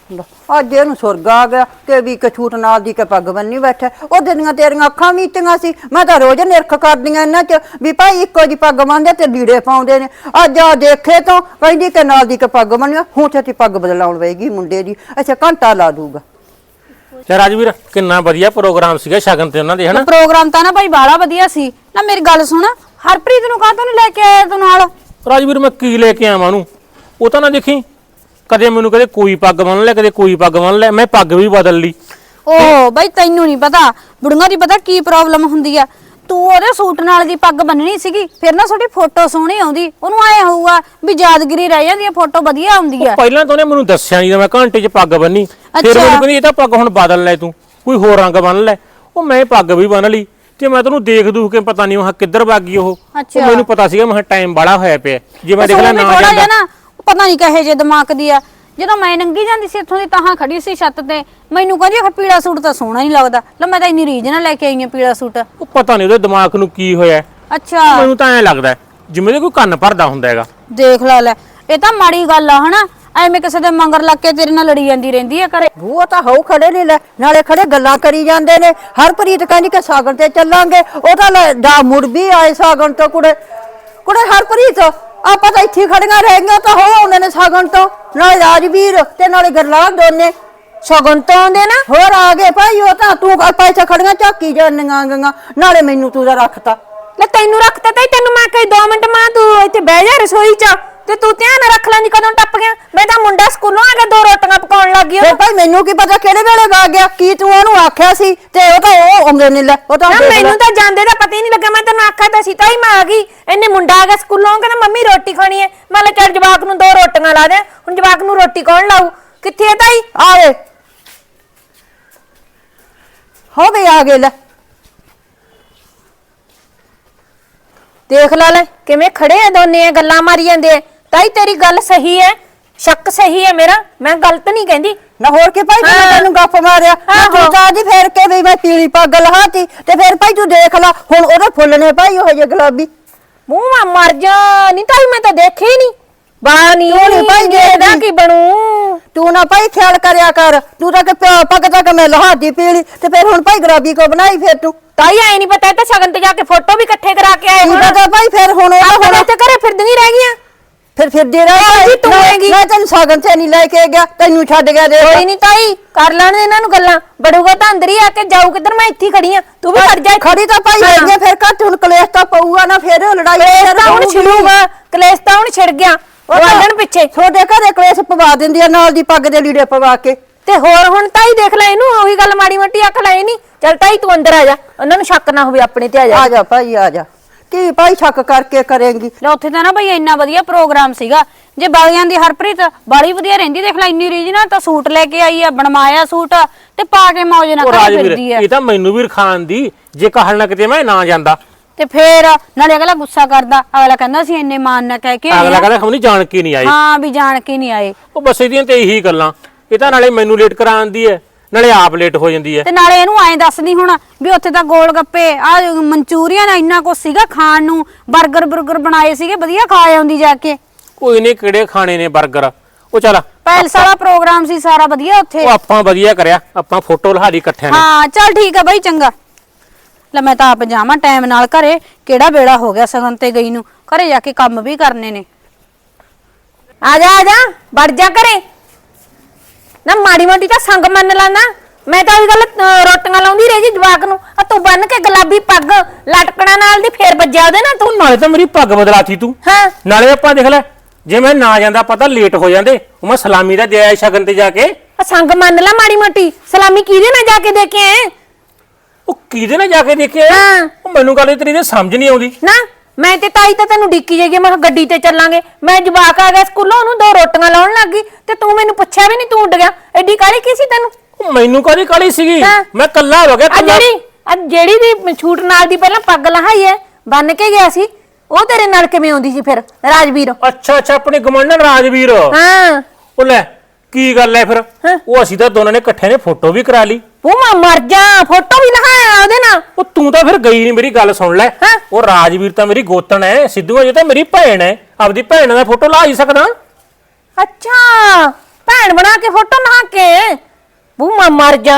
ਲੈ, ਅੱਜ ਇਹਨੂੰ ਸੁਰਗ ਆ ਗਿਆ ਤੇ ਵੀ ਇੱਕ ਛੂਟ ਨਾਲ ਦੀ ਕੇ ਪੱਗ ਬੰਨੀ ਬੈਠਾ। ਉਹਦੇ ਦੀਆਂ ਤੇਰੀਆਂ ਅੱਖਾਂ ਮੀਚੀਆਂ ਸੀ। ਮੈਂ ਤਾਂ ਰੋਜ਼ ਨਿਰਖ ਕਰਦੀਆਂ ਇਹਨਾਂ ਚ ਵੀ ਭਾਈ ਇੱਕੋ ਜੀ ਪੱਗ ਬੰਨਦੇ ਤੇ ਲੀੜੇ ਪਾਉਂਦੇ ਨੇ। ਅੱਜ ਆ ਦੇਖੇ ਤੋਂ ਕਹਿੰਦੀ ਕਿ ਨਾਲ ਦੀ ਕੇ ਪੱਗ ਬੰਨਿਆ ਹੁਣ ਛੇਤੀ ਪੱਗ ਬਦਲਾਉਣ ਵੇਗੀ ਮੁੰਡੇ ਦੀ। ਅੱਛਾ ਘੰਟਾ ਲਾ ਦੂਗਾ। ਤੇ ਰਾਜਵੀਰ ਕਿੰਨਾ ਵਧੀਆ ਪ੍ਰੋਗਰਾਮ ਸੀਗਾ ਸ਼ਗਨ ਤੇ ਉਹਨਾਂ ਦੇ ਹਨਾ? ਪ੍ਰੋਗਰਾਮ ਤਾਂ ਨਾ ਭਾਈ ਬਾਲਾ ਵਧੀਆ ਸੀ। ਨਾ ਮੇਰੀ ਗੱਲ ਸੁਣ ਹਰਪ੍ਰੀਤ ਨੂੰ ਕਾਹਤੋਂ ਨੀ ਲੈ ਕੇ ਆਇਆ ਤੂੰ ਨਾਲ? ਰਾਜਵੀਰ ਮੈਂ ਕੀ ਲੈ ਕੇ ਆਵਾਂ ਉਹਨੂੰ? ਉਹ ਤਾਂ ਨਾ ਦੇਖੀ ਕਦੇ ਮੈਨੂੰ ਕਦੇ ਕੋਈ ਪੱਗ ਬੰਨ ਲੈ ਕਦੇ ਕੋਈ ਪੱਗ ਬੰਨ ਲੈ ਮੈਂ ਪੱਗ ਵੀ ਬਦਲ ਲਈ। ਓ ਬਈ ਤੈਨੂੰ ਨਹੀਂ ਪਤਾ ਬੁੜੀਆਂ ਦੀ ਪਤਾ ਕੀ ਪ੍ਰੋਬਲਮ ਹੁੰਦੀ ਆ। ਤੂੰ ਉਹਦੇ ਸੂਟ ਨਾਲ ਦੀ ਪੱਗ ਬੰਨਣੀ ਸੀਗੀ ਫਿਰ ਨਾ ਤੁਹਾਡੀ ਫੋਟੋ ਸੋਹਣੀ ਆਉਂਦੀ ਉਹਨੂੰ ਆਏ ਹੋਊਗਾ ਵੀ ਯਾਦਗਿਰੀ ਰਹਿ ਜਾਂਦੀ ਆ ਫੋਟੋ ਵਧੀਆ ਆਉਂਦੀ ਆ। ਪਹਿਲਾਂ ਤਾਂ ਉਹਨੇ ਮੈਨੂੰ ਦੱਸਿਆ ਨਹੀਂ ਮੈਂ ਘੰਟੇ 'ਚ ਪੱਗ ਬੰਨੀ ਫਿਰ। ਮੈਨੂੰ ਕਹਿੰਦੀ ਇਹ ਤਾਂ ਪੱਗ ਹੁਣ ਬਦਲ ਲੈ ਤੂੰ ਕੋਈ ਹੋਰ ਰੰਗ ਬੰਨ ਲੈ। ਉਹ ਮੈਂ ਪੱਗ ਵੀ ਬੰਨ ਲਈ ਤੇ ਮੈਂ ਤੈਨੂੰ ਦੇਖ ਦੂਖ ਕੇ ਪਤਾ ਨਹੀਂ ਉਹ ਕਿੱਧਰ ਭੱਗ ਗਈ ਉਹ। ਮੈਨੂੰ ਪਤਾ ਸੀਗਾ ਮੈਂ ਟਾਈਮ ਬੜਾ ਹੋਇਆ ਪਿਆ। ਜੇ ਮੈਂ ਦੇਖ ਲੈ ਨਾ ਜਾਂਦਾ। ਪਤਾ ਨਹੀਂ ਕਹੇ ਜੇ ਦਿਮਾਗ ਦੀ ਆ। ਜਦੋਂ ਮੈਂ ਨੰਗੀ ਜਾਂਦੀ ਸੀ ਇੱਥੋਂ ਦੀ ਤਾਹਾਂ ਖੜੀ ਸੀ ਛੱਤ ਤੇ। ਮੈਨੂੰ ਕਹਿੰਦੀ ਆ ਪੀਲਾ ਸੂਟ ਤਾਂ ਸੋਹਣਾ ਨਹੀਂ ਲੱਗਦਾ। ਲੈ ਮੈਂ ਤਾਂ ਇੰਨੀ ਰੀਝ ਨਾਲ ਲੈ ਕੇ ਆਈ ਆ ਪੀਲਾ ਸੂਟ। ਉਹ ਪਤਾ ਨਹੀਂ ਉਹਦੇ ਦਿਮਾਗ ਨੂੰ ਕੀ ਹੋਇਆ। ਅੱਛਾ। ਮੈਨੂੰ ਤਾਂ ਐਂ ਲੱਗਦਾ ਜਿਵੇਂ ਦੇ ਕੋਈ ਕੰਨ ਭਰਦਾ ਹੁੰਦਾ ਹੈਗਾ। ਦੇਖ ਲਾ ਲੈ ਇਹ ਤਾਂ ਮਾੜੀ ਗੱਲ ਆ ਹਨਾ? ਐਵੇਂ ਕਿਸੇ ਦੇ ਮੰਗਰ ਲੱਗ ਕੇ ਤੇਰੇ ਨਾਲ ਲੜੀ ਜਾਂਦੀ ਰਹਿੰਦੀ ਆ ਘਰੇ। ਉਹ ਤਾਂ ਹਉ ਖੜੇ ਨੇ ਲੈ ਨਾਲੇ ਖੜੇ ਗੱਲਾਂ ਕਰੀ ਜਾਂਦੇ ਨੇ। ਹਰਪ੍ਰੀਤ ਕਹਿੰਦੀ ਕਿ ਸਾਗਣ ਤੇ ਚੱਲਾਂਗੇ ਉਹ ਤਾਂ ਲੈ ਜਾ ਮੁੜ ਵੀ ਆਏ ਸਾਗਣ ਤੋਂ ਕੁੜੇ। ਕੁੜੇ ਹਰਪ੍ਰੀਤ ਆਪਾਂ ਤਾਂ ਇੱਥੇ ਖੜੀਆਂ ਰਹਿ ਗਈਆਂ, ਤਾਂ ਹੋ ਆਉਂਦੇ ਨੇ ਸਾਗਣ ਤੋਂ। ਨਾਲੇ ਰਾਜਵੀਰ ਤੇ ਨਾਲੇ ਗਰਲਾਲ ਦੋਨੇ। ਸ਼ਗਨ ਤੋਂ ਆਉਂਦੇ ਨਾ, ਹੋਰ ਆ ਗਏ, ਭਾਈ, ਉਹ ਤਾਂ ਤੂੰ ਆਪਾਂ ਇੱਥੇ ਖੜੀਆਂ, ਝਾਕੀ ਜਾਂਦੀਆਂ ਗਈਆਂ। ਨਾਲੇ ਮੈਨੂੰ ਤੂੰ ਤਾਂ ਰੱਖਤਾ। ਲੈ ਤੈਨੂੰ ਰੱਖਤਾ ਤੇ ਤੈਨੂੰ ਮੈਂ ਕਹੀ 2 ਮਿੰਟ ਮਾਂ, ਤੂੰ ਇੱਥੇ ਬਹਿ ਜਾ ਰਸੋਈ 'ਚ, ਤੇ ਤੂੰ ਧਿਆਨ ਰੱਖ ਲੈਂਦੀ ਕਦੋਂ ਟੱਪ ਗਿਆ। ਮੈਂ ਤਾਂ ਮੁੰਡਾ ਸਕੂਲੋਂ ਆ ਗਿਆ, ਦੋ ਰੋਟੀਆਂ ਪਕਾਉਣ ਗਿਆ ਤੇ ਭਾਈ ਮੈਨੂੰ ਕੀ ਪਤਾ ਕਿਹੜੇ ਵੇਲੇ ਵਾ ਗਿਆ ਕੀ ਤੂੰ ਉਹਨੂੰ ਆਖਿਆ ਸੀ ਤੇ ਉਹ ਤਾਂ ਉਹ ਆਉਂਦੇ ਨੇ ਲੈ ਉਹ ਤਾਂ ਨਾ ਦੇਖ ਲੈ। ਮੈਨੂੰ ਤਾਂ ਜਾਂਦੇ ਦਾ ਪਤਾ ਹੀ ਨਹੀਂ ਲੱਗਾ ਮੈਂ ਤੈਨੂੰ ਆਖਿਆ ਤਾਂ ਸੀ ਤਾਈ ਮੈਂ ਆ ਗਈ। ਇਹਨੇ ਮੁੰਡਾ ਆ ਗਿਆ ਸਕੂਲੋਂ ਕਹਿੰਦਾ ਮੰਮੀ ਰੋਟੀ ਖਾਣੀ ਹੈ। ਮੈਂ ਲੈ ਚੱਲ ਜਵਾਕ ਨੂੰ ਦੋ ਰੋਟੀਆਂ ਲਾ ਦੇ ਹੁਣ ਜਵਾਕ ਨੂੰ ਰੋਟੀ ਕੌਣ ਲਾਊ? ਕਿੱਥੇ ਹੈ ਤਾਈ? ਆਵੇ ਹੋ ਗਏ ਆ ਗਏ ਲੈ। ਦੇਖ ਲਾ ਲੈ। ਕਿਵੇਂ ਖੜੇ ਆ ਦੋਨੇ ਆ ਗੱਲਾਂ ਮਾਰੀ ਜਾਂਦੇ ਆ। ਤਾਈ ਤੇਰੀ ਗੱਲ ਸਹੀ ਹੈ ਸ਼ੱਕ ਸਹੀ ਹੈ ਮੇਰਾ। ਮੈਂ ਗਲਤ ਨਹੀਂ ਕਹਿੰਦੀ। ਨਾ ਹੋਰ ਕੀ ਭਾਈ ਤੂੰ। ਤੈਨੂੰ ਗੱਪ ਮਾਰਿਆ ਆਹੋ। ਤੂੰ ਤਾਂ ਦੀ ਫੇਰ ਕੇ ਵੀ ਮੈਂ ਪੀਲੀ ਪੱਗ ਲਹਾਤੀ ਤੇ ਫਿਰ ਭਾਈ ਤੂੰ ਦੇਖ ਲੈ ਹੁਣ ਉਹਦੇ ਫੁੱਲ ਨੇ ਭਾਈ ਉਹ ਜੇ ਗੁਲਾਬੀ ਮੂੰਹ ਮਾ ਮਰ ਜਾ ਨਹੀਂ ਤਾਈ ਮੈਂ ਤਾਂ ਦੇਖੇ ਨਹੀਂ ਬਾਹ ਨਹੀਂ ਤੂੰ ਨੀ ਭਾਈ ਇਹਦਾ ਦੇਖਦੀ। ਕੀ ਬਣੂ ਤੂੰ ਨਾ ਭਾਈ ਖਿਆਲ ਕਰਿਆ ਕਰ ਤੂੰ ਤਾਂ ਕਿ ਪਿਓ ਪੱਗ ਤੱਕ ਮੈਂ ਲਹਾਤੀ ਪੀਲੀ ਤੇ ਫਿਰ ਹੁਣ ਭਾਈ ਗੁਲਾਬੀ ਕੋ ਬਣਾਈ ਫਿਰ ਤੂੰ ਤਾਈ ਐ ਨਹੀਂ ਪਤਾ ਇਹ ਤਾਂ ਸ਼ਗਨ ਤੇ ਜਾ ਕੇ ਫੋਟੋ ਵੀ ਇਕੱਠੇ ਕਰਾ ਕੇ ਆਏ ਹੁਣ ਪਤਾ ਭਾਈ ਫਿਰ ਹੁਣ ਉਹ ਹੁਣ ਇੱਥੇ ਘਰੇ ਫਿਰਦੀਆਂ ਰਹਿ ਗਈਆਂ ਫਿਰ ਫਿਰਦੇ ਰਹਿ। ਜੀ, ਤੂੰ ਹੈਗੀ। ਮੈਂ ਤੈਨੂੰ ਸਾਗਨ ਤੇ ਨਹੀਂ ਲੈ ਕੇ ਗਿਆ ਤੈਨੂੰ ਛੱਡ ਗਿਆ ਦੇ ਕੋਈ ਨਹੀਂ ਤਾਈ ਕਰ ਲੈਣ ਦੇ ਇਹਨਾਂ ਨੂੰ ਗੱਲਾਂ। ਬੜੂਗਾ ਤਾਂ ਅੰਦਰ ਹੀ ਆ ਕੇ ਜਾਊ ਕਿੱਧਰ ਮੈਂ ਇੱਥੇ ਹੀ ਖੜੀ ਆ। ਤੂੰ ਵੀ ਖੜ ਜਾ। ਖੜੀ ਤਾਂ ਭਾਈ ਹਾਂ। ਫਿਰ ਘੱਟ ਹੁਣ ਕਲੇਸ਼ ਤਾਂ ਪਊਗਾ ਨਾ ਫਿਰ ਲੜਾਈ ਕਲੇਸ਼ ਫਿਰ ਤਾਂ ਹੁਣ। ਛਿੜੂਗਾ ਕਲੇਸ਼ ਤਾਂ ਹੁਣ ਛਿੜ ਗਿਆ। ਉਹ ਆਲਣ ਪਿੱਛੇ। ਤੁਹਾਡੇ ਘਰੇ ਕਲੇਸ਼ ਪਵਾ ਦਿੰਦੀ ਆ ਨਾਲ ਦੀ ਪੱਗ ਦੇ ਲੀੜੇ ਪਵਾ ਕੇ। ਤੇ ਹੋਰ ਹੁਣ ਤਾਈ ਦੇਖ ਲੈ ਇਹਨੂੰ ਉਹੀ ਗੱਲ ਮਾੜੀ ਮੋਟੀ ਅਕਲ ਆਈ ਨਹੀਂ ਚੱਲ ਤਾਈ ਤੂੰ ਅੰਦਰ ਆ ਜਾ ਉਹਨਾਂ ਨੂੰ ਸ਼ੱਕ ਨਾ ਹੋਵੇ ਆਪਣੇ ਤੇ ਆ ਜਾ। ਆ ਜਾ ਭਾਈ ਆ ਜਾ। ਕੀ ਭਾਈ ਸ਼ੱਕ ਕਰਕੇ ਕਰੇਂਗੀ? ਲੈ ਉੱਥੇ ਤਾਂ ਨਾ ਬਈ ਇੰਨਾ ਵਧੀਆ ਪ੍ਰੋਗਰਾਮ ਸੀਗਾ। ਜੇ ਬਾਲੀਆਂ ਦੀ ਹਰਪ੍ਰੀਤ ਬਾਲੀ ਵਧੀਆ ਰਹਿੰਦੀ ਦੇਖ ਲੈ ਇੰਨੀ ਨਾਲ ਤਾਂ ਸੂਟ ਲੈ ਕੇ ਆਈ ਆ ਬਣਵਾਇਆ ਸੂਟ ਤੇ ਪਾ ਕੇ ਮੌਜ ਨਾਲ ਉਹ ਘਰੇ ਰਾਜਵੀਰ ਫਿਰਦੀ ਆ। ਇਹ ਤਾਂ ਮੈਨੂੰ ਵੀ ਰਖਾਨ ਦੀ ਜੇ ਕਹਿਣ ਨਾ ਕਿਤੇ ਮੈਂ ਨਾ ਜਾਂਦਾ। ਤੇ ਫੇਰ ਨਾਲੇ ਅਗਲਾ ਗੁੱਸਾ ਕਰਦਾ ਅਗਲਾ ਕਹਿੰਦਾ ਸੀ ਇੰਨੇ ਮਾਨ ਨਾ ਕਹਿ ਕੇ ਆਏ ਅਗਲਾ ਆ। ਕਹਿੰਦਾ ਹਮ ਨਹੀਂ ਜਾਣ ਕੇ ਨਹੀਂ ਆਏ? ਹਾਂ ਵੀ ਜਾਣ ਕੇ ਨਹੀਂ ਆਏ। ਉਹ ਬਸ ਇਹਦੀਆਂ ਤੇ ਇਹੀ ਗੱਲਾਂ। ਇਹ ਤਾਂ ਨਾਲੇ ਮੈਨੂੰ ਲੇਟ ਕਰਾਉਂਦੀ ਹੈ। ਨਾਲੇ ਆਪ ਲੇਟ ਹੋ ਜਾਂਦੀ ਹੈ। ਤੇ ਨਾਲੇ ਇਹਨੂੰ ਐਂ ਦੱਸਦੀ ਹੁਣ ਵੀ ਉੱਥੇ ਤਾਂ ਗੋਲ ਗੱਪੇ ਆ ਮਨਚੂਰੀਅਨ ਇੰਨਾ ਕੁਛ ਸੀਗਾ ਖਾਣ ਨੂੰ। 버ਗਰ ਬੁਰਗਰ ਬਣਾਏ ਸੀਗੇ ਵਧੀਆ ਖਾ ਆਉਂਦੀ ਜਾ ਕੇ। ਕੋਈ ਨੇ ਕਿਹੜੇ ਖਾਣੇ ਨੇ 버ਗਰ ਉਹ ਚੱਲ। ਪੈਲਸ ਵਾਲਾ ਪ੍ਰੋਗਰਾਮ ਸੀ ਸਾਰਾ ਵਧੀਆ ਉੱਥੇ। ਉਹ ਆਪਾਂ ਵਧੀਆ ਕਰਿਆ ਆਪਾਂ ਫੋਟੋ ਲਹਾਰੀ ਇਕੱਠਿਆਂ ਨੇ। ਹਾਂ ਚੱਲ ਠੀਕ ਆ ਬਾਈ ਚੰਗਾ। ਲੈ ਮੈਂ ਤਾਂ ਆਪ ਜਾਵਾਂ ਟਾਈਮ ਨਾਲ ਘਰੇ ਕਿਹੜਾ ਵੇਲਾ ਹੋ ਗਿਆ ਸਗਨ ਤੇ ਗਈ ਨੂੰ। ਘਰੇ ਜਾ ਕੇ ਕੰਮ ਵੀ ਕਰਨੇ ਨੇ। ਆ ਜਾ ਆ ਜਾ ਵੜ ਜਾ ਕਰੇ ਨਾ ਮਾੜੀ ਮੋਟੀ ਤਾਂ ਸੰਗ ਮੰਨ ਲੈਣਾ ਮੈਂ ਤਾਂ ਉਹੀ ਗੱਲ ਅਹ, ਰੋਟੀਆਂ ਲਾਉਂਦੀ ਰਹਿ ਜੀ ਜਵਾਕ ਨੂੰ। ਆ ਤੂੰ ਬੰਨ ਕੇ ਗੁਲਾਬੀ ਪੱਗ ਲਟਕਣਾ ਨਾਲ ਦੀ ਫੇਰ ਵੱਜਿਆ ਉਹਦੇ ਨਾਲ ਤੂੰ। ਨਾਲੇ ਤਾਂ ਮੇਰੀ ਪੱਗ ਬਦਲਾਤੀ ਤੂੰ ਹਾਂ। ਨਾਲੇ ਆਪਾਂ ਦੇਖ ਲੈ ਜੇ ਮੈਂ ਨਾ ਜਾਂਦਾ ਪਤਾ ਲੇਟ ਹੋ ਜਾਂਦੇ। ਉਹ ਮੈਂ ਸਲਾਮੀ ਦਾ ਦੇ ਆਇਆ ਸ਼ਗਨ ਤੇ ਜਾ ਕੇ। ਆ ਸੰਗ ਮੰਨ ਲੈ ਮਾੜੀ ਮੋਟੀ। ਸਲਾਮੀ ਕਿਹਦੇ ਨਾਲ ਜਾ ਕੇ ਦੇ ਕੇ ਆਏ ਉਹ ਕਿਹਦੇ ਨਾਲ ਜਾ ਕੇ ਦੇਖਿਆ ਹਾਂ। ਉਹ ਮੈਨੂੰ ਗੱਲ ਤੇਰੀ ਨੇ ਸਮਝ ਨਹੀਂ ਆਉਂਦੀ। ਨਾ। ਮੈਂ ਤੇ ਤਾਈ ਤਾਂ ਤੈਨੂੰ ਡਿੱਕੀ ਜਾਈਏ ਮੈਂ ਕਿਹਾ ਗੱਡੀ ਤੇ ਚੱਲਾਂਗੇ। ਮੈਂ ਜਵਾਕ ਆ ਗਿਆ ਸਕੂਲੋਂ ਉਹਨੂੰ ਦੋ ਰੋਟੀਆਂ ਲਾਉਣ ਲੱਗ ਗਈ ਤੇ ਤੂੰ ਮੈਨੂੰ ਪੁੱਛਿਆ ਵੀ ਨਹੀਂ ਤੂੰ ਉੱਡ ਗਿਆ। ਐਡੀ ਕਾਲੀ ਕੀ ਸੀ ਤੈਨੂੰ? ਉਹ ਮੈਨੂੰ ਕਾਹਦੀ ਕਾਲੀ ਸੀਗੀ? ਹਾਂ। ਮੈਂ ਕੱਲਾ ਹੋ ਗਿਆ ਆ ਕੱਲਾ ਜਿਹੜੀ ਆ ਜਿਹੜੀ ਵੀ ਛੂਟ ਨਾਲ ਦੀ ਪਹਿਲਾਂ ਪੱਗ ਲਹਾਈ ਐ ਬੰਨ ਕੇ ਗਿਆ ਸੀ ਉਹ ਤੇਰੇ ਨਾਲ ਕਿਵੇਂ ਆਉਂਦੀ ਸੀ ਫਿਰ ਰਾਜਵੀਰ? ਅੱਛਾ ਅੱਛਾ ਆਪਣੇ ਗਮੰਡਨ ਰਾਜਵੀਰ। ਹਾਂ। ਉਹ ਲੈ ਕੀ ਗੱਲ ਹੈ ਫਿਰ। ਉਹ ਅਸੀਂ ਤਾਂ ਦੋਨਾਂ ਨੇ ਇਕੱਠੇ ਨੇ ਫੋਟੋ ਵੀ ਕਰਾ ਲਈ। ਉਹ ਮੈਂ ਮਰ ਜਾ ਫੋਟੋ ਵੀ ਲਹਾਇਆ ਉਹਦੇ ਨਾਲ। ਉਹ ਤੂੰ ਤਾਂ ਫਿਰ ਗਈ ਨਹੀਂ ਮੇਰੀ ਗੱਲ ਸੁਣ ਲੈ। ਹਾਂ। ਉਹ ਰਾਜਵੀਰ ਤਾਂ ਮੇਰੀ ਗੋਤਣ ਹੈ ਸਿੱਧੂ ਜੀ ਤਾਂ ਮੇਰੀ ਭੈਣ ਹੈ। ਆਪਦੀ ਭੈਣ ਦਾ ਫੋਟੋ ਲਾ ਹੀ ਸਕਦਾ। ਅੱਛਾ ਭੈਣ ਬਣਾ ਕੇ ਫੋਟੋ ਨਹਾ ਕੇ। ਬੂ ਮੈਂ ਮਰ ਜਾ।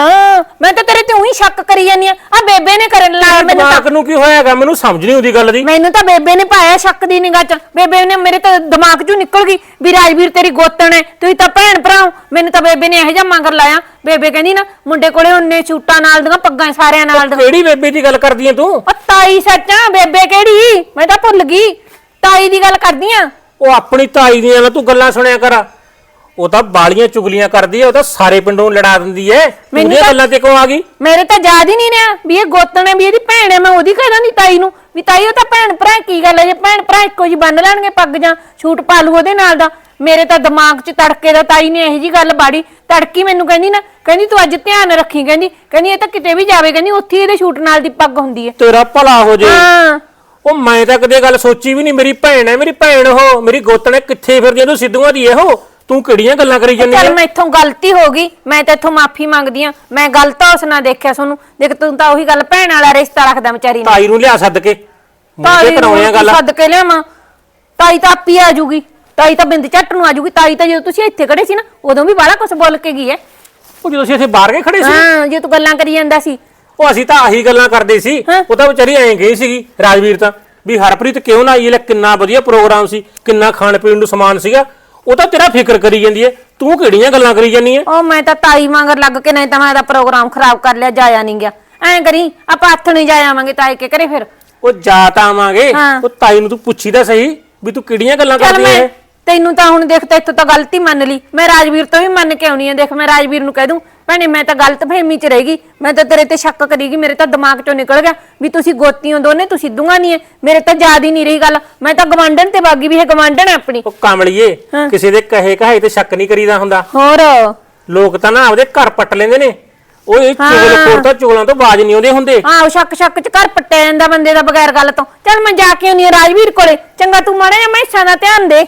ਮੈਂ ਤਾਂ ਤੇਰੇ ਤੇ ਉਹੀ ਸ਼ੱਕ ਕਰੀ ਜਾਂਦੀ ਆ। ਆ ਬੇਬੇ ਨੇ ਕਰਨ ਲਾਇਆ ਮੈਨੂੰ ਤਾਂ। ਦਿਮਾਗ ਨੂੰ ਕੀ ਹੋਇਆਗਾ? ਮੈਨੂੰ ਸਮਝ ਨਹੀਂ ਆਉਂਦੀ ਗੱਲ ਦੀ। ਮੈਨੂੰ ਤਾਂ ਬੇਬੇ ਨੇ ਪਾਇਆ ਸ਼ੱਕ ਦੀ ਨਿਗਾਹ ਚ। ਬੇਬੇ ਨੇ ਮੇਰੇ ਤਾਂ ਦਿਮਾਗ ਚੋਂ ਨਿਕਲ ਗਈ ਵੀ ਰਾਜਵੀਰ ਤੇਰੀ ਗੋਤਣ ਹੈ। ਤੁਸੀਂ ਤਾਂ ਭੈਣ ਭਰਾ ਹੋ। ਮੈਨੂੰ ਤਾਂ ਬੇਬੇ ਨੇ ਇਹੋ ਜਿਹਾ ਮੰਗਰ ਲਾਇਆ। ਬੇਬੇ ਕਹਿੰਦੀ ਨਾ ਮੁੰਡੇ ਕੋਲੇ ਉਹਨੇ ਛੂਟਾਂ ਨਾਲ ਦੀਆਂ ਪੱਗਾਂ ਸਾਰਿਆਂ ਨਾਲ ਦੀਆਂ। ਕਿਹੜੀ ਬੇਬੇ ਦੀ ਗੱਲ ਕਰਦੀ ਹੈ ਤੂੰ? ਉਹ ਤਾਈ ਸੱਚਾ ਬੇਬੇ ਕਿਹੜੀ? ਮੈਂ ਤਾਂ ਭੁੱਲ ਗਈ। ਤਾਈ ਦੀ ਗੱਲ ਕਰਦੀ ਆ। ਉਹ ਆਪਣੀ ਤਾਈ ਦੀਆਂ ਨਾ ਤੂੰ ਗੱਲਾਂ ਸੁਣਿਆ ਕਰ। ਉਹ ਤਾਂ ਬਾਲੀਆਂ ਚੁਗਲੀਆਂ ਕਰਦੀ ਹੈ ਉਹ ਤਾਂ ਸਾਰੇ ਪਿੰਡੋਂ ਨੂੰ ਲੜਾ ਦਿੰਦੀ ਹੈ। ਮੈਨੂੰ ਤਾਂ- ਗੱਲਾਂ ਤੇ ਕਿਉਂ ਆ ਗਈ? ਮੇਰੇ ਤਾਂ ਯਾਦ ਹੀ ਨਹੀਂ ਰਿਹਾ ਵੀ ਇਹ ਗੋਤਣ ਹੈ ਵੀ ਇਹਦੀ ਭੈਣ ਹੈ ਮੈਂ ਉਹਦੀ ਕਹਿ ਦਾਂਦੀ ਤਾਈ ਨੂੰ ਵੀ ਤਾਈ ਉਹ ਤਾਂ ਭੈਣ ਭਰਾ ਕੀ ਗੱਲ ਹੈ ਜੇ ਭੈਣ ਭਰਾ ਇੱਕੋ ਜੀ ਬੰਨ ਲੈਣਗੇ ਪੱਗ ਜਾਂ ਛੂਟ ਪਾ ਲੂ ਉਹਦੇ ਨਾਲ ਦਾ ਮੇਰੇ ਤਾਂ ਦਿਮਾਗ 'ਚ ਤੜਕੇ ਦਾ ਤਾਈ ਨੇ ਇਹੋ ਜੀ ਗੱਲ ਬਾੜੀ ਤੜਕੀ ਮੈਨੂੰ ਕਹਿੰਦੀ ਨਾ ਕਹਿੰਦੀ ਤੂੰ ਅੱਜ ਧਿਆਨ ਰੱਖੀ ਕਹਿੰਦੀ ਕਹਿੰਦੀ ਇਹ ਤਾਂ ਕਿਤੇ ਵੀ ਜਾਵੇ ਕਹਿੰਦੀ ਉੱਥੇ ਹੀ ਇਹਦੇ ਛੂਟ ਨਾਲ ਦੀ ਪੱਗ ਹੁੰਦੀ ਹੈ। ਤੇਰਾ ਭਲਾ ਹੋ ਜੇ। ਹਾਂ। ਉਹ ਮੈਂ ਤਾਂ ਕਦੇ ਗੱਲ ਸੋਚੀ ਵੀ ਨਹੀਂ ਮੇਰੀ ਭੈਣ ਹੈ ਮੇਰੀ ਭੈਣ ਉਹ ਮੇਰੀ ਗੋਤਣ ਹੈ ਕਿੱਥੇ ਫਿਰਦੀ ਹੈ ਤੂੰ ਸਿੱਧੂਆਂ ਦੀ ਇਹੋ? ਤੂੰ ਕਿਹੜੀਆਂ ਗੱਲਾਂ ਕਰੀ ਜਾਂਦੀ ਚੱਲ ਹੈ ਮੈਥੋਂ ਗਲਤੀ ਹੋ ਗਈ ਮੈਂ ਤਾਂ ਇੱਥੋਂ ਮਾਫੀ ਮੰਗਦੀ ਆ ਮੈਂ ਗਲਤ ਉਸ ਨਾਲ ਦੇਖਿਆ ਤੁਹਾਨੂੰ ਦੇਖ ਤੂੰ ਤਾਂ ਉਹੀ ਗੱਲ ਭੈਣ ਵਾਲਾ ਰਿਸ਼ਤਾ ਰੱਖਦਾ ਵਿਚਾਰੀ ਨਾਲ। ਤਾਈ ਨੂੰ ਲਿਆ ਸੱਦ ਕੇ। ਮੁੰਡੇ ਕਰਾਉਣੀਆਂ ਨੂੰ ਗੱਲ। ਸੱਦ ਕੇ ਲਿਆਵਾਂ। ਤਾਈ ਤਾਂ ਆਪੀ ਆ ਜੂਗੀ। ਤਾਈ ਤਾਂ ਬਿੰਦ ਝੱਟ ਨੂੰ ਆ ਜੂਗੀ। ਤਾਈ ਤਾਂ ਜਦੋਂ ਤੁਸੀਂ ਇੱਥੇ ਖੜੇ ਸੀ ਨਾ ਉਦੋਂ ਵੀ ਬਾਹਲਾ ਕੁਝ ਬੋਲ ਕੇ ਗਈ ਐ। ਉਹ ਜਦੋਂ ਅਸੀਂ ਇੱਥੇ ਬਾਹਰ ਕੇ ਖੜੇ ਸੀ? ਹਾਂ ਜੇ ਤੂੰ ਗੱਲਾਂ ਕਰੀ ਜਾਂਦਾ ਸੀ। ਉਹ ਅਸੀਂ ਤਾਂ ਆਹੀ ਗੱਲਾਂ ਕਰਦੇ ਸੀ। ਹਾਂ। ਉਹ ਤਾਂ ਵਿਚਾਰੀ ਐਂ ਗਈ ਸੀਗੀ ਰਾਜਵੀਰ ਤਾਂ ਵੀ ਹਰਪ੍ਰੀਤ ਕਿਉਂ ਨਾ ਆਈ? ਲੈ ਕਿੰਨਾ ਵਧੀਆ ਪ੍ਰੋਗਰਾਮ ਸੀ। ਕਿੰਨਾ ਖਾਣ ਪੀਣ ਨੂੰ ਸਮਾਨ ਸੀਗਾ। ਉਹ ਤਾਂ ਤੇਰਾ ਫਿਕਰ ਕਰੀ ਜਾਂਦੀ ਹੈ। ਤੂੰ ਕਿਹੜੀਆਂ ਗੱਲਾਂ ਕਰੀ ਜਾਂਦੀ ਹੈ? ਉਹ ਮੈਂ ਤਾਂ ਤਾਈ ਵਾਂਗਰ ਲੱਗ ਕੇ ਨਹੀਂ ਤਾਂ ਮੈਂ ਇਹਦਾ ਪ੍ਰੋਗਰਾਮ ਖਰਾਬ ਕਰ ਲਿਆ ਜਾਇਆ ਨਹੀਂ ਗਿਆ। ਐਂ ਕਰੀ ਆਪਾਂ ਹੱਥ ਨਹੀਂ ਜਾ ਆਵਾਂਗੇ ਤਾਏ ਕੇ ਘਰੇ ਫਿਰ। ਉਹ ਜਾ ਤਾਂ ਆਵਾਂਗੇ। ਹਾਂ। ਉਹ ਤਾਈ ਨੂੰ ਤੂੰ ਪੁੱਛੀ ਤਾਂ ਸਹੀ ਵੀ ਤੂੰ ਕਿਹੜੀਆਂ ਗੱਲਾਂ ਚੱਲ ਕਰਦੀ ਮੈਂ ਹੈ? ਤੈਨੂੰ ਤਾਂ ਹੁਣ ਦੇਖ ਤੇ ਇੱਥੋਂ ਤਾਂ ਗਲਤੀ ਮੰਨ ਲਈ। ਮੈਂ ਰਾਜਵੀਰ ਤੋਂ ਵੀ ਮੰਨ ਕੇ ਆਉਣੀ ਆ। ਦੇਖ ਮੈਂ ਰਾਜਵੀਰ ਨੂੰ ਕਹਿ ਦੂੰ ਭੈਣੇ ਮੈਂ ਤਾਂ ਗਲਤ ਫਹਿਮੀ ਚ ਰਹੇਗੀ ਮੈਂ ਤਾਂ ਤੇਰੇ ਤੇ ਸ਼ੱਕ ਕਰੀਗੀ ਮੇਰੇ ਤਾਂ ਦਿਮਾਗ ਚੋਂ ਨਿਕਲ ਗਿਆ ਵੀ ਤੁਸੀਂ ਗੋਤੀਆਂ ਦੋਨੇ ਤੁਸੀਂ ਦੂੰਗਾ ਨਹੀਂ ਐ। ਮੇਰੇ ਤਾਂ ਯਾਦ ਹੀ ਨਹੀਂ ਰਹੀ ਗੱਲ। ਮੈਂ ਤਾਂ ਗਵਾਂਢਣ ਤੇ ਬਾਗੀ ਵੀ ਇਹ ਗਵਾਂਢਣ ਹੈ ਆਪਣੀ। ਉਹ ਕਾਮਲੀਏ ਕਿਸੇ ਦੇ ਕਹੇ ਕਹਾਏ ਤੇ ਸ਼ੱਕ ਨਹੀਂ ਕਰੀਦਾ ਹੁੰਦਾ। ਹੋਰ? ਲੋਕ ਤਾਂ ਨਾ ਆਪਦੇ ਘਰ ਪੱਟ ਲੈਂਦੇ ਨੇ। ਉਹ ਇਹ ਚੁਗਲ ਖੋਰ ਤਾਂ ਚੁਗਲਾਂ ਤੋਂ ਬਾਜ ਨਹੀਂ ਆਉਂਦੇ ਹੁੰਦੇ। ਹਾਂ ਉਹ ਸ਼ੱਕ ਸ਼ੱਕ ਚ ਘਰ ਪੱਟਿਆ ਜਾਂਦਾ ਬੰਦੇ ਦਾ ਬਗੈਰ ਗੱਲ ਤੋਂ। ਚੱਲ ਮੈਂ ਜਾ ਕੇ ਆਉਣੀ ਆ ਰਾਜਵੀਰ ਕੋਲੇ। ਚੰਗਾ ਤੂੰ ਮਾੜਾ ਜਿਹਾ ਮੈਸਾਂ ਦਾ ਧਿਆਨ ਦੇ।